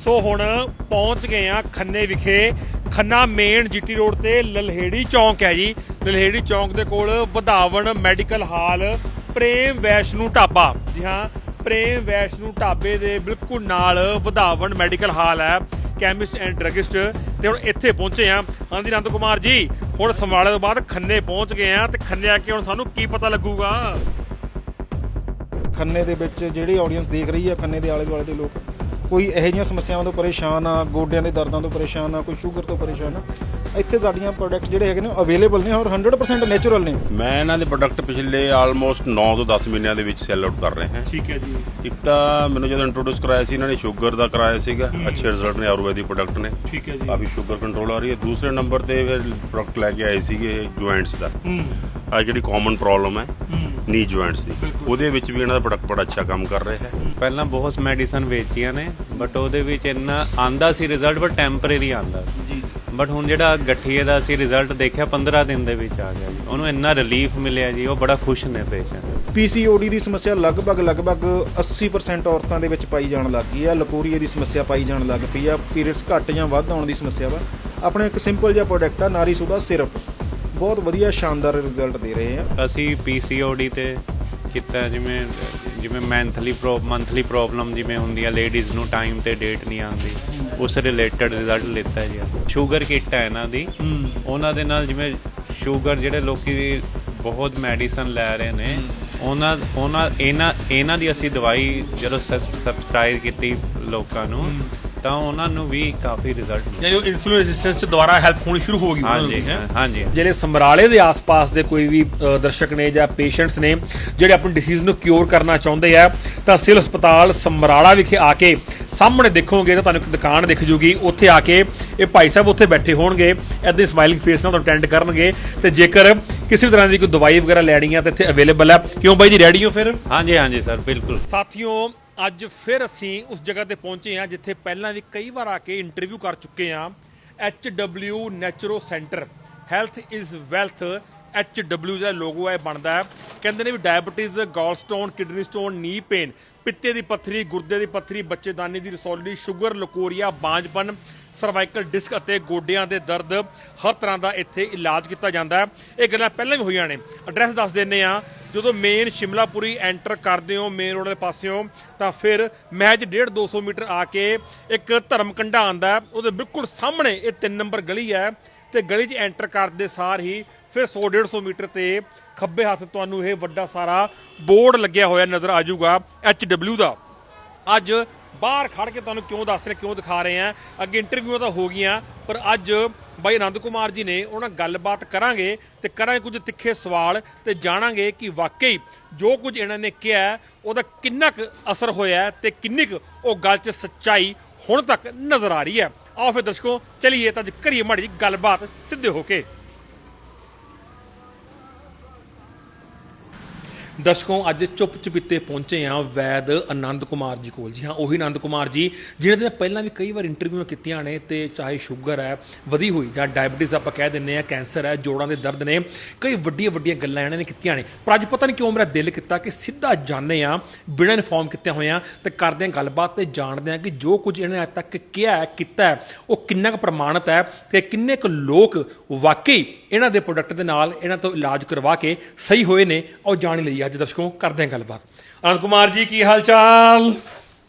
ਸੋ ਹੁਣ ਪਹੁੰਚ ਗਏ ਆ ਖੰਨੇ ਵਿਖੇ। ਖੰਨਾ ਮੇਨ ਜੀਟੀ ਰੋਡ ਤੇ ਲਲਹੇੜੀ ਚੌਂਕ ਹੈ ਜੀ। ਲਲਹੇੜੀ ਚੌਂਕ ਦੇ ਕੋਲ ਵਧਾਵਣ ਮੈਡੀਕਲ ਹਾਲ ਪ੍ਰੇਮ ਵੈਸ਼ਨੂ ਢਾਬਾ। ਜੀ ਹਾਂ, ਪ੍ਰੇਮ ਵੈਸ਼ਨੂ ਢਾਬੇ ਦੇ ਬਿਲਕੁਲ ਨਾਲ ਵਧਾਵਣ ਮੈਡੀਕਲ ਹਾਲ ਹੈ ਕੈਮਿਸਟ ਐਂਡ ਡਰਗਿਸਟ ਤੇ ਹੁਣ ਇੱਥੇ ਪਹੁੰਚੇ ਆ। ਹਾਂਜੀ, ਨੰਦ ਕੁਮਾਰ ਜੀ, ਹੁਣ ਸਮਰਾਲੇ ਤੋਂ ਬਾਅਦ ਖੰਨੇ ਪਹੁੰਚ ਗਏ ਆ। ਤੇ ਖੰਨੇ ਆ ਕੇ ਹੁਣ ਸਾਨੂੰ ਕੀ ਪਤਾ ਲੱਗੂਗਾ? ਖੰਨੇ ਦੇ ਵਿੱਚ ਜਿਹੜੀ ਆਡੀਅנס ਦੇਖ ਰਹੀ ਹੈ ਖੰਨੇ ਦੇ ਆਲੇ ਦੁਆਲੇ ਦੇ ਲੋਕ ਕੋਈ ਇਹੋ ਜਿਹੀਆਂ ਸਮੱਸਿਆਵਾਂ ਤੋਂ ਪਰੇਸ਼ਾਨ ਆ ਗੋਡਿਆਂ ਦੇ ਦਰਦਾਂ ਤੋਂ ਪਰੇਸ਼ਾਨ ਆ ਕੋਈ ਸ਼ੂਗਰ ਤੋਂ ਪਰੇਸ਼ਾਨ ਆ ਇੱਥੇ ਸਾਡੀਆਂ ਪ੍ਰੋਡਕਟਸ ਜਿਹੜੇ ਹੈਗੇ ਨੇ ਅਵੇਲੇਬਲ ਨੇ ਔਰ 100% ਨੇਚਰਲ ਨੇ। ਮੈਂ ਇਹਨਾਂ ਦੇ ਪ੍ਰੋਡਕਟ ਪਿਛਲੇ ਆਲਮੋਸਟ 9 ਤੋਂ 10 ਮਹੀਨਿਆਂ ਦੇ ਵਿੱਚ ਸੈਲ ਆਊਟ ਕਰ ਰਹੇ ਹਾਂ। ਠੀਕ ਹੈ ਜੀ। ਇੱਕ ਤਾਂ ਮੈਨੂੰ ਜਦੋਂ ਇੰਟਰੋਡਿਊਸ ਕਰਾਇਆ ਸੀ ਇਹਨਾਂ ਨੇ ਸ਼ੂਗਰ ਦਾ ਕਰਾਇਆ ਸੀਗਾ ਅੱਛੇ ਰਿਜ਼ਲਟ ਨੇ ਆਯੁਰਵੈਦਿਕ ਪ੍ਰੋਡਕਟ ਨੇ। ਠੀਕ ਹੈ ਜੀ। ਕਾਫੀ ਸ਼ੂਗਰ ਕੰਟਰੋਲ ਆ ਰਹੀ ਹੈ। ਦੂਸਰੇ ਨੰਬਰ ਤੇ ਫਿਰ ਪ੍ਰੋਡਕਟ ਲੈ ਕੇ ਆਏ ਸੀਗੇ ਜੁਆਇੰਟਸ ਦਾ। ਹੂੰ। ਆ ਜਿਹੜੀ ਕਾਮਨ ਪ੍ਰੋਬਲਮ ਹੈ ਨੀ ਜੁਆਇੰਟਸ ਦੀ। ਉਹਦੇ ਵਿੱਚ ਵੀ ਇਹਨਾਂ ਦਾ ਪ੍ਰੋਡਕਟ ਬੜਾ ਅੱਛਾ ਕੰਮ ਕਰ ਰਿਹਾ ਹੈ। ਪਹਿਲਾਂ ਬਹੁਤ ਮੈਡੀਸਨ ਵੇਚੀਆਂ ਨੇ ਬਟ ਉਹਦੇ ਵਿੱਚ ਇੰਨਾ ਆਂਦਾ ਸੀ ਰਿਜ਼ਲਟ ਪਰ ਟੈਂਪਰੇਰੀ ਆਂਦਾ ਜੀ। ਬਟ ਹੁਣ ਜਿਹੜਾ ਗਠੀਏ ਦਾ ਸੀ ਰਿਜ਼ਲਟ ਦੇਖਿਆ 15 ਦਿਨ ਦੇ ਵਿੱਚ ਆ ਗਿਆ ਜੀ। ਉਹਨੂੰ ਇੰਨਾ ਰਿਲੀਫ ਮਿਲਿਆ ਜੀ ਉਹ ਬੜਾ ਖੁਸ਼ ਨੇ ਪੇਸ਼ੈਂਟ। ਪੀਸੀਓਡੀ ਦੀ ਸਮੱਸਿਆ ਲਗਭਗ ਲਗਭਗ 80% ਔਰਤਾਂ ਦੇ ਵਿੱਚ ਪਾਈ ਜਾਣ ਲੱਗ ਗਈ ਆ। ਲਕੋਰੀਏ ਦੀ ਸਮੱਸਿਆ ਪਾਈ ਜਾਣ ਲੱਗ ਪਈ ਆ। ਪੀਰੀਅਡਸ ਘੱਟ ਜਾਂ ਵੱਧ ਆਉਣ ਦੀ ਸਮੱਸਿਆ ਵਾ। ਆਪਣਾ ਇੱਕ ਸਿੰਪਲ ਜਿਹਾ ਪ੍ਰੋਡਕਟ ਆ ਨਾਰੀ ਸੁਦਾ ਸਿਰਪ। ਬਹੁਤ ਵਧੀਆ ਸ਼ਾਨਦਾਰ ਰਿਜ਼ਲਟ ਦੇ ਰਹੇ ਆ। ਅਸੀਂ ਪੀਸੀਓਡੀ ਤੇ ਕੀਤਾ ਜਿਵੇਂ ਜਿਵੇਂ ਮੈਂਥਲੀ ਪ੍ਰੋ ਮੰਥਲੀ ਪ੍ਰੋਬਲਮ ਜਿਵੇਂ ਹੁੰਦੀ ਆ ਲੇਡੀਜ਼ ਨੂੰ ਟਾਈਮ ਤੇ ਡੇਟ ਨਹੀਂ ਆਉਂਦੀ ਉਸ ਰਿਲੇਟਡ ਰਿਜ਼ਲਟ ਲਿੱਤਾ ਜੀ ਸ਼ੂਗਰ ਕਿੱਟ ਹੈ ਇਹਨਾਂ ਦੀ। ਉਹਨਾਂ ਦੇ ਨਾਲ ਜਿਵੇਂ ਸ਼ੂਗਰ ਜਿਹੜੇ ਲੋਕੀ ਬਹੁਤ ਮੈਡੀਸਨ ਲੈ ਰਹੇ ਨੇ ਉਹਨਾਂ ਉਹਨਾਂ ਇਹਨਾਂ ਇਹਨਾਂ ਦੀ ਅਸੀਂ ਦਵਾਈ ਜਦੋਂ ਸਬਸਕ੍ਰਾਈਬ ਕੀਤੀ ਲੋਕਾਂ ਨੂੰ ਤਾਂ ਉਹਨਾਂ ਨੂੰ ਵੀ ਕਾਫੀ ਰਿਜ਼ਲਟ ਮਿਲੇ। ਯਾਨੀ ਇਨਸੂਲਿਨ ਰੈਜ਼ਿਸਟੈਂਸ ਚ ਦੁਬਾਰਾ ਹੈਲਪ ਹੋਣੀ ਸ਼ੁਰੂ ਹੋ ਗਈ ਉਹਨਾਂ ਹਾਂਜੀ ਦੀ, ਹੈਂ? ਹਾਂਜੀ। ਜਿਹੜੇ ਸਮਰਾਲੇ ਦੇ ਆਸ-ਪਾਸ ਦੇ ਕੋਈ ਵੀ ਅ, ਦਰਸ਼ਕ ਨੇ ਜਾਂ ਪੇਸ਼ੈਂਟਸ ਨੇ ਜਿਹੜੇ ਆਪਣੀ ਡਿਸੀਜ਼ ਨੂੰ ਕਿਉਰ ਕਰਨਾ ਚਾਹੁੰਦੇ ਆ ਤਾਂ ਸਿਵਲ ਹਸਪਤਾਲ ਸਮਰਾਲਾ ਵਿਖੇ ਆ ਕੇ ਸਾਹਮਣੇ ਦੇਖੋਗੇ ਤਾਂ ਤੁਹਾਨੂੰ ਇੱਕ ਦੁਕਾਨ ਦਿਖ ਜੂਗੀ। ਉੱਥੇ ਆ ਕੇ ਇਹ ਭਾਈ ਸਾਹਿਬ ਉੱਥੇ ਬੈਠੇ ਹੋਣਗੇ ਐਦਾਂ ਸਮਾਈਲਿੰਗ ਫੇਸ ਨਾਲ ਤੁਹਾਨੂੰ ਅਟੈਂਡ ਕਰਨਗੇ। ਤੇ ਜੇਕਰ ਕਿਸੇ ਵੀ ਤਰ੍ਹਾਂ ਦੀ ਕੋਈ ਦਵਾਈ ਵਗੈਰਾ ਲੈਣੀ ਆ ਤਾਂ ਇੱਥੇ ਅਵੇਲੇਬਲ ਹੈ ਕਿਉਂ ਬਾਈ ਜੀ ਰੈਡੀ ਹੋ ਫਿਰ? ਹਾਂਜੀ ਹਾਂਜੀ ਸਰ ਬਿਲਕੁਲ। ਸਾਥੀਓ ਅੱਜ ਫਿਰ ਅਸੀਂ ਉਸ ਜਗ੍ਹਾ ਤੇ ਪਹੁੰਚੇ ਹਾਂ ਜਿੱਥੇ ਪਹਿਲਾਂ ਵੀ ਕਈ ਵਾਰ ਆ ਕੇ ਇੰਟਰਵਿਊ ਕਰ ਚੁੱਕੇ ਹਾਂ। HW naturo centre health is wealth HW ਦਾ ਲੋਗੋ ਹੈ ਇਹ ਬਣਦਾ ਹੈ। ਕਹਿੰਦੇ ਨੇ ਵੀ diabetes gall stone kidney stone knee pain ਪਿੱਤੇ ਦੀ ਪੱਥਰੀ, ਗੁਰਦੇ ਦੀ ਪੱਥਰੀ, ਬੱਚੇਦਾਨੀ ਦੀ ਰਸੌਲੀ ਸ਼ੂਗਰ ਲਕੋਰੀਆ, ਬਾਂਝਪਨ। ਸਰਵਾਈਕਲ ਡਿਸਕ ਅਤੇ ਗੋਡਿਆਂ ਦੇ ਦਰਦ ਹਰ ਤਰ੍ਹਾਂ ਦਾ ਇੱਥੇ ਇਲਾਜ ਕੀਤਾ ਜਾਂਦਾ ਹੈ। ਇਹ ਗੱਲਾਂ ਪਹਿਲਾਂ ਵੀ ਹੋਈਆਂ ਨੇ। ਐਡਰੈਸ ਦੱਸ ਦਿੰਨੇ ਆ ਜਦੋਂ ਮੇਨ ਸ਼ਿਮਲਾਪੁਰੀ ਐਂਟਰ ਕਰਦੇ ਹੋ ਮੇਨ ਰੋਡ ਦੇ ਪਾਸਿਓਂ, ਤਾਂ ਫਿਰ ਮਹਿਜ 1.5 200 ਮੀਟਰ ਆ ਕੇ ਇੱਕ ਧਰਮ ਕੰਡਾ ਆਂਦਾ ਉਹਦੇ ਬਿਲਕੁਲ ਸਾਹਮਣੇ ਇਹ 3 ਨੰਬਰ ਗਲੀ ਹੈ ਤੇ ਗਲੀ 'ਚ ਐਂਟਰ ਕਰਦੇ ਸਾਰ ਹੀ ਫਿਰ 100 150 ਮੀਟਰ ਤੇ ਖੱਬੇ ਹੱਥ ਤੁਹਾਨੂੰ ਇਹ ਵੱਡਾ ਸਾਰਾ ਬੋਰਡ ਲੱਗਿਆ ਹੋਇਆ ਨਜ਼ਰ ਆ ਜਾਊਗਾ HW ਦਾ। ਅੱਜ ਬਾਹਰ ਖੜ ਕੇ ਤੁਹਾਨੂੰ ਕਿਉਂ ਦੱਸ ਰਹੇ, ਕਿਉਂ ਦਿਖਾ ਰਹੇ ਆ? ਅੱਗੇ ਇੰਟਰਵਿਊ ਤਾਂ ਹੋ ਗਈਆਂ, ਪਰ ਅੱਜ ਬਾਈ ਆਨੰਦ ਕੁਮਾਰ ਜੀ ਨੇ ਉਹਨਾਂ ਗੱਲਬਾਤ ਕਰਾਂਗੇ ਤੇ ਕਰਾਂਗੇ ਕੁਝ ਤਿੱਖੇ ਸਵਾਲ ਤੇ ਜਾਣਾਂਗੇ ਕਿ ਵਾਕਈ ਜੋ ਕੁਝ ਇਹਨਾਂ ਨੇ ਕਿਹਾ, ਉਹਦਾ ਕਿੰਨਾ ਕੁ ਅਸਰ ਹੋਇਆ ਹੈ ਤੇ ਕਿੰਨੀ ਕੁ ਉਹ ਗੱਲ 'ਚ ਸੱਚਾਈ ਹੁਣ ਤੱਕ ਨਜ਼ਰ ਆ ਰਹੀ ਹੈ। ਆਓ ਫਿਰ ਦਰਸ਼ਕੋ, ਚਲਿਏ ਤਾਂ ਅੱਜ ਕਰੀਏ ਮਾੜੀ ਜਿਹੀ ਗੱਲਬਾਤ ਸਿੱਧੇ ਹੋ ਕੇ। ਦਰਸ਼ਕੋ ਅੱਜ ਚੁੱਪ ਚੁਪੀਤੇ ਪਹੁੰਚੇ ਆ ਵੈਦ ਆਨੰਦ ਕੁਮਾਰ ਜੀ ਕੋਲ। ਜੀ ਹਾਂ ਉਹੀ ਆਨੰਦ ਕੁਮਾਰ ਜੀ ਜਿਹਨਾਂ ਦੇ ਪਹਿਲਾਂ ਵੀ ਕਈ ਵਾਰ ਇੰਟਰਵਿਊਆਂ ਕੀਤੀਆਂ ਨੇ ਤੇ ਚਾਹੇ ਸ਼ੂਗਰ ਹੈ ਵਧੀ ਹੋਈ ਜਾਂ ਡਾਇਬੀਟੀਜ਼ ਆਪਾਂ ਕਹਿ ਦਿੰਨੇ ਆ ਕੈਂਸਰ ਹੈ ਜੋੜਾਂ ਦੇ ਦਰਦ ਨੇ ਕਈ ਵੱਡੀਆਂ ਵੱਡੀਆਂ ਗੱਲਾਂ ਇਹਨਾਂ ਨੇ ਕੀਤੀਆਂ ਨੇ। ਪਰ ਅੱਜ ਪਤਾ ਨਹੀਂ ਕਿਉਂ ਮੇਰਾ ਦਿਲ ਕੀਤਾ ਕਿ ਸਿੱਧਾ ਜਾਣੇ ਆ ਬਿਨਾਂ ਇਨਫੋਰਮ ਕੀਤੇ ਹੋਏ ਆ ਤੇ ਕਰਦੇ ਆ ਗੱਲਬਾਤ ਤੇ ਜਾਣਦੇ ਆ ਕਿ ਜੋ ਕੁਝ ਇਹਨਾਂ ਨੇ ਅੱਜ ਤੱਕ ਕਿਹਾ ਹੈ ਕੀਤਾ ਹੈ, ਉਹ ਕਿੰਨਾ ਕੁ ਪ੍ਰਮਾਣਿਤ ਹੈ ਤੇ ਕਿੰਨੇ ਕੁ ਲੋਕ ਵਾਕਈ ਇਹਨਾਂ ਦੇ ਪ੍ਰੋਡਕਟ ਦੇ ਨਾਲ ਇਹਨਾਂ ਤੋਂ ਇਲਾਜ ਕਰਵਾ ਕੇ ਸਹੀ ਹੋਏ ਨੇ ਉਹ ਜਾਣ ਹੀ ਲਈ ਅੱਜ ਦਰਸ਼ਕੋ ਕਰਦੇ ਹਾਂ ਗੱਲਬਾਤ। ਆਨੰਦ ਕੁਮਾਰ ਜੀ ਕੀ ਹਾਲ ਚਾਲ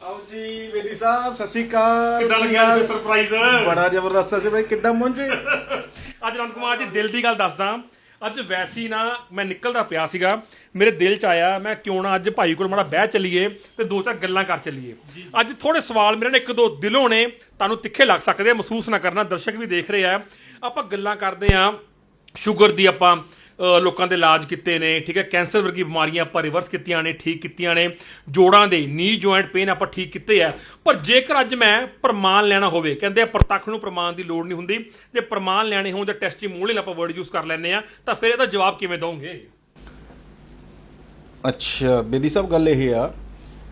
ਆਓ ਜੀ ਵੇਦੀ ਸਾਹਿਬ ਸਤਿ ਸ਼੍ਰੀ ਅਕਾਲ। ਕਿੱਦਾਂ ਲੱਗਿਆ ਹਾਲ? ਜੀ ਸਰਪ੍ਰਾਈਜ਼ ਬੜਾ ਜ਼ਬਰਦਸਤ ਸੀ ਬਈ ਕਿੱਦਾਂ ਪਹੁੰਚੇ? ਅੱਜ ਆਨੰਦ ਕੁਮਾਰ ਜੀ ਦਿਲ ਦੀ ਗੱਲ ਦੱਸਦਾ। ਅੱਜ ਵੈਸੀ ਨਾ ਮੈਂ ਨਿਕਲਦਾ ਪਿਆ ਸੀਗਾ। ਮੇਰੇ ਦਿਲ ਚ ਆਇਆ ਮੈਂ ਕਿਉਂ ਨਾ ਅੱਜ ਭਾਈ ਕੋਲ ਮਾੜਾ ਬਹਿ ਚੱਲੀਏ ਤੇ ਦੋ ਚਾਰ ਗੱਲਾਂ ਕਰ ਚੱਲੀਏ। ਅੱਜ ਥੋੜੇ ਸਵਾਲ ਮੇਰੇ ਨੇ ਇੱਕ ਦੋ ਦਿਲੋਂ ਨੇ ਤੁਹਾਨੂੰ ਤਿੱਖੇ ਲੱਗ ਸਕਦੇ ਆ ਮਹਿਸੂਸ ਨਾ ਕਰਨਾ। ਦਰਸ਼ਕ ਵੀ ਦੇਖ ਰਹੇ ਆ। ਆਪਾਂ ਗੱਲਾਂ ਕਰਦੇ ਆ ਸ਼ੂਗਰ ਦੀ ਆਪਾਂ। ਲੋਕਾਂ ਦੇ ਇਲਾਜ ਕੀਤੇ ਨੇ, ਠੀਕ ਹੈ? ਕੈਂਸਰ ਵਰਗੀ ਬਿਮਾਰੀਆਂ ਆਪਾਂ ਰਿਵਰਸ ਕੀਤੀਆਂ ਨੇ, ਠੀਕ ਕੀਤੀਆਂ ਨੇ। ਜੋੜਾਂ ਦੇ ਨੀ ਜੁਆਇੰਟ ਪੇਨ ਆਪਾਂ ਠੀਕ ਕੀਤੇ ਆ। ਪਰ ਜੇਕਰ ਅੱਜ ਮੈਂ ਪ੍ਰਮਾਣ ਲੈਣਾ ਹੋਵੇ, ਕਹਿੰਦੇ ਆ ਪ੍ਰਤੱਖ ਨੂੰ ਪ੍ਰਮਾਣ ਦੀ ਲੋੜ ਨਹੀਂ ਹੁੰਦੀ। ਜੇ ਪ੍ਰਮਾਣ ਲੈਣੇ ਹੋਣ ਜਾਂ ਟੈਸਟੀਮੋਨੀਅਲ ਆਪਾਂ ਵਰਡ ਯੂਜ਼ ਕਰ ਲੈਂਦੇ ਆ, ਤਾਂ ਫਿਰ ਇਹਦਾ ਜਵਾਬ ਕਿਵੇਂ ਦਵੋਗੇ ਅੱਛਾ, ਬੇਦੀ ਸਾਹਿਬ, ਗੱਲ ਇਹ ਆ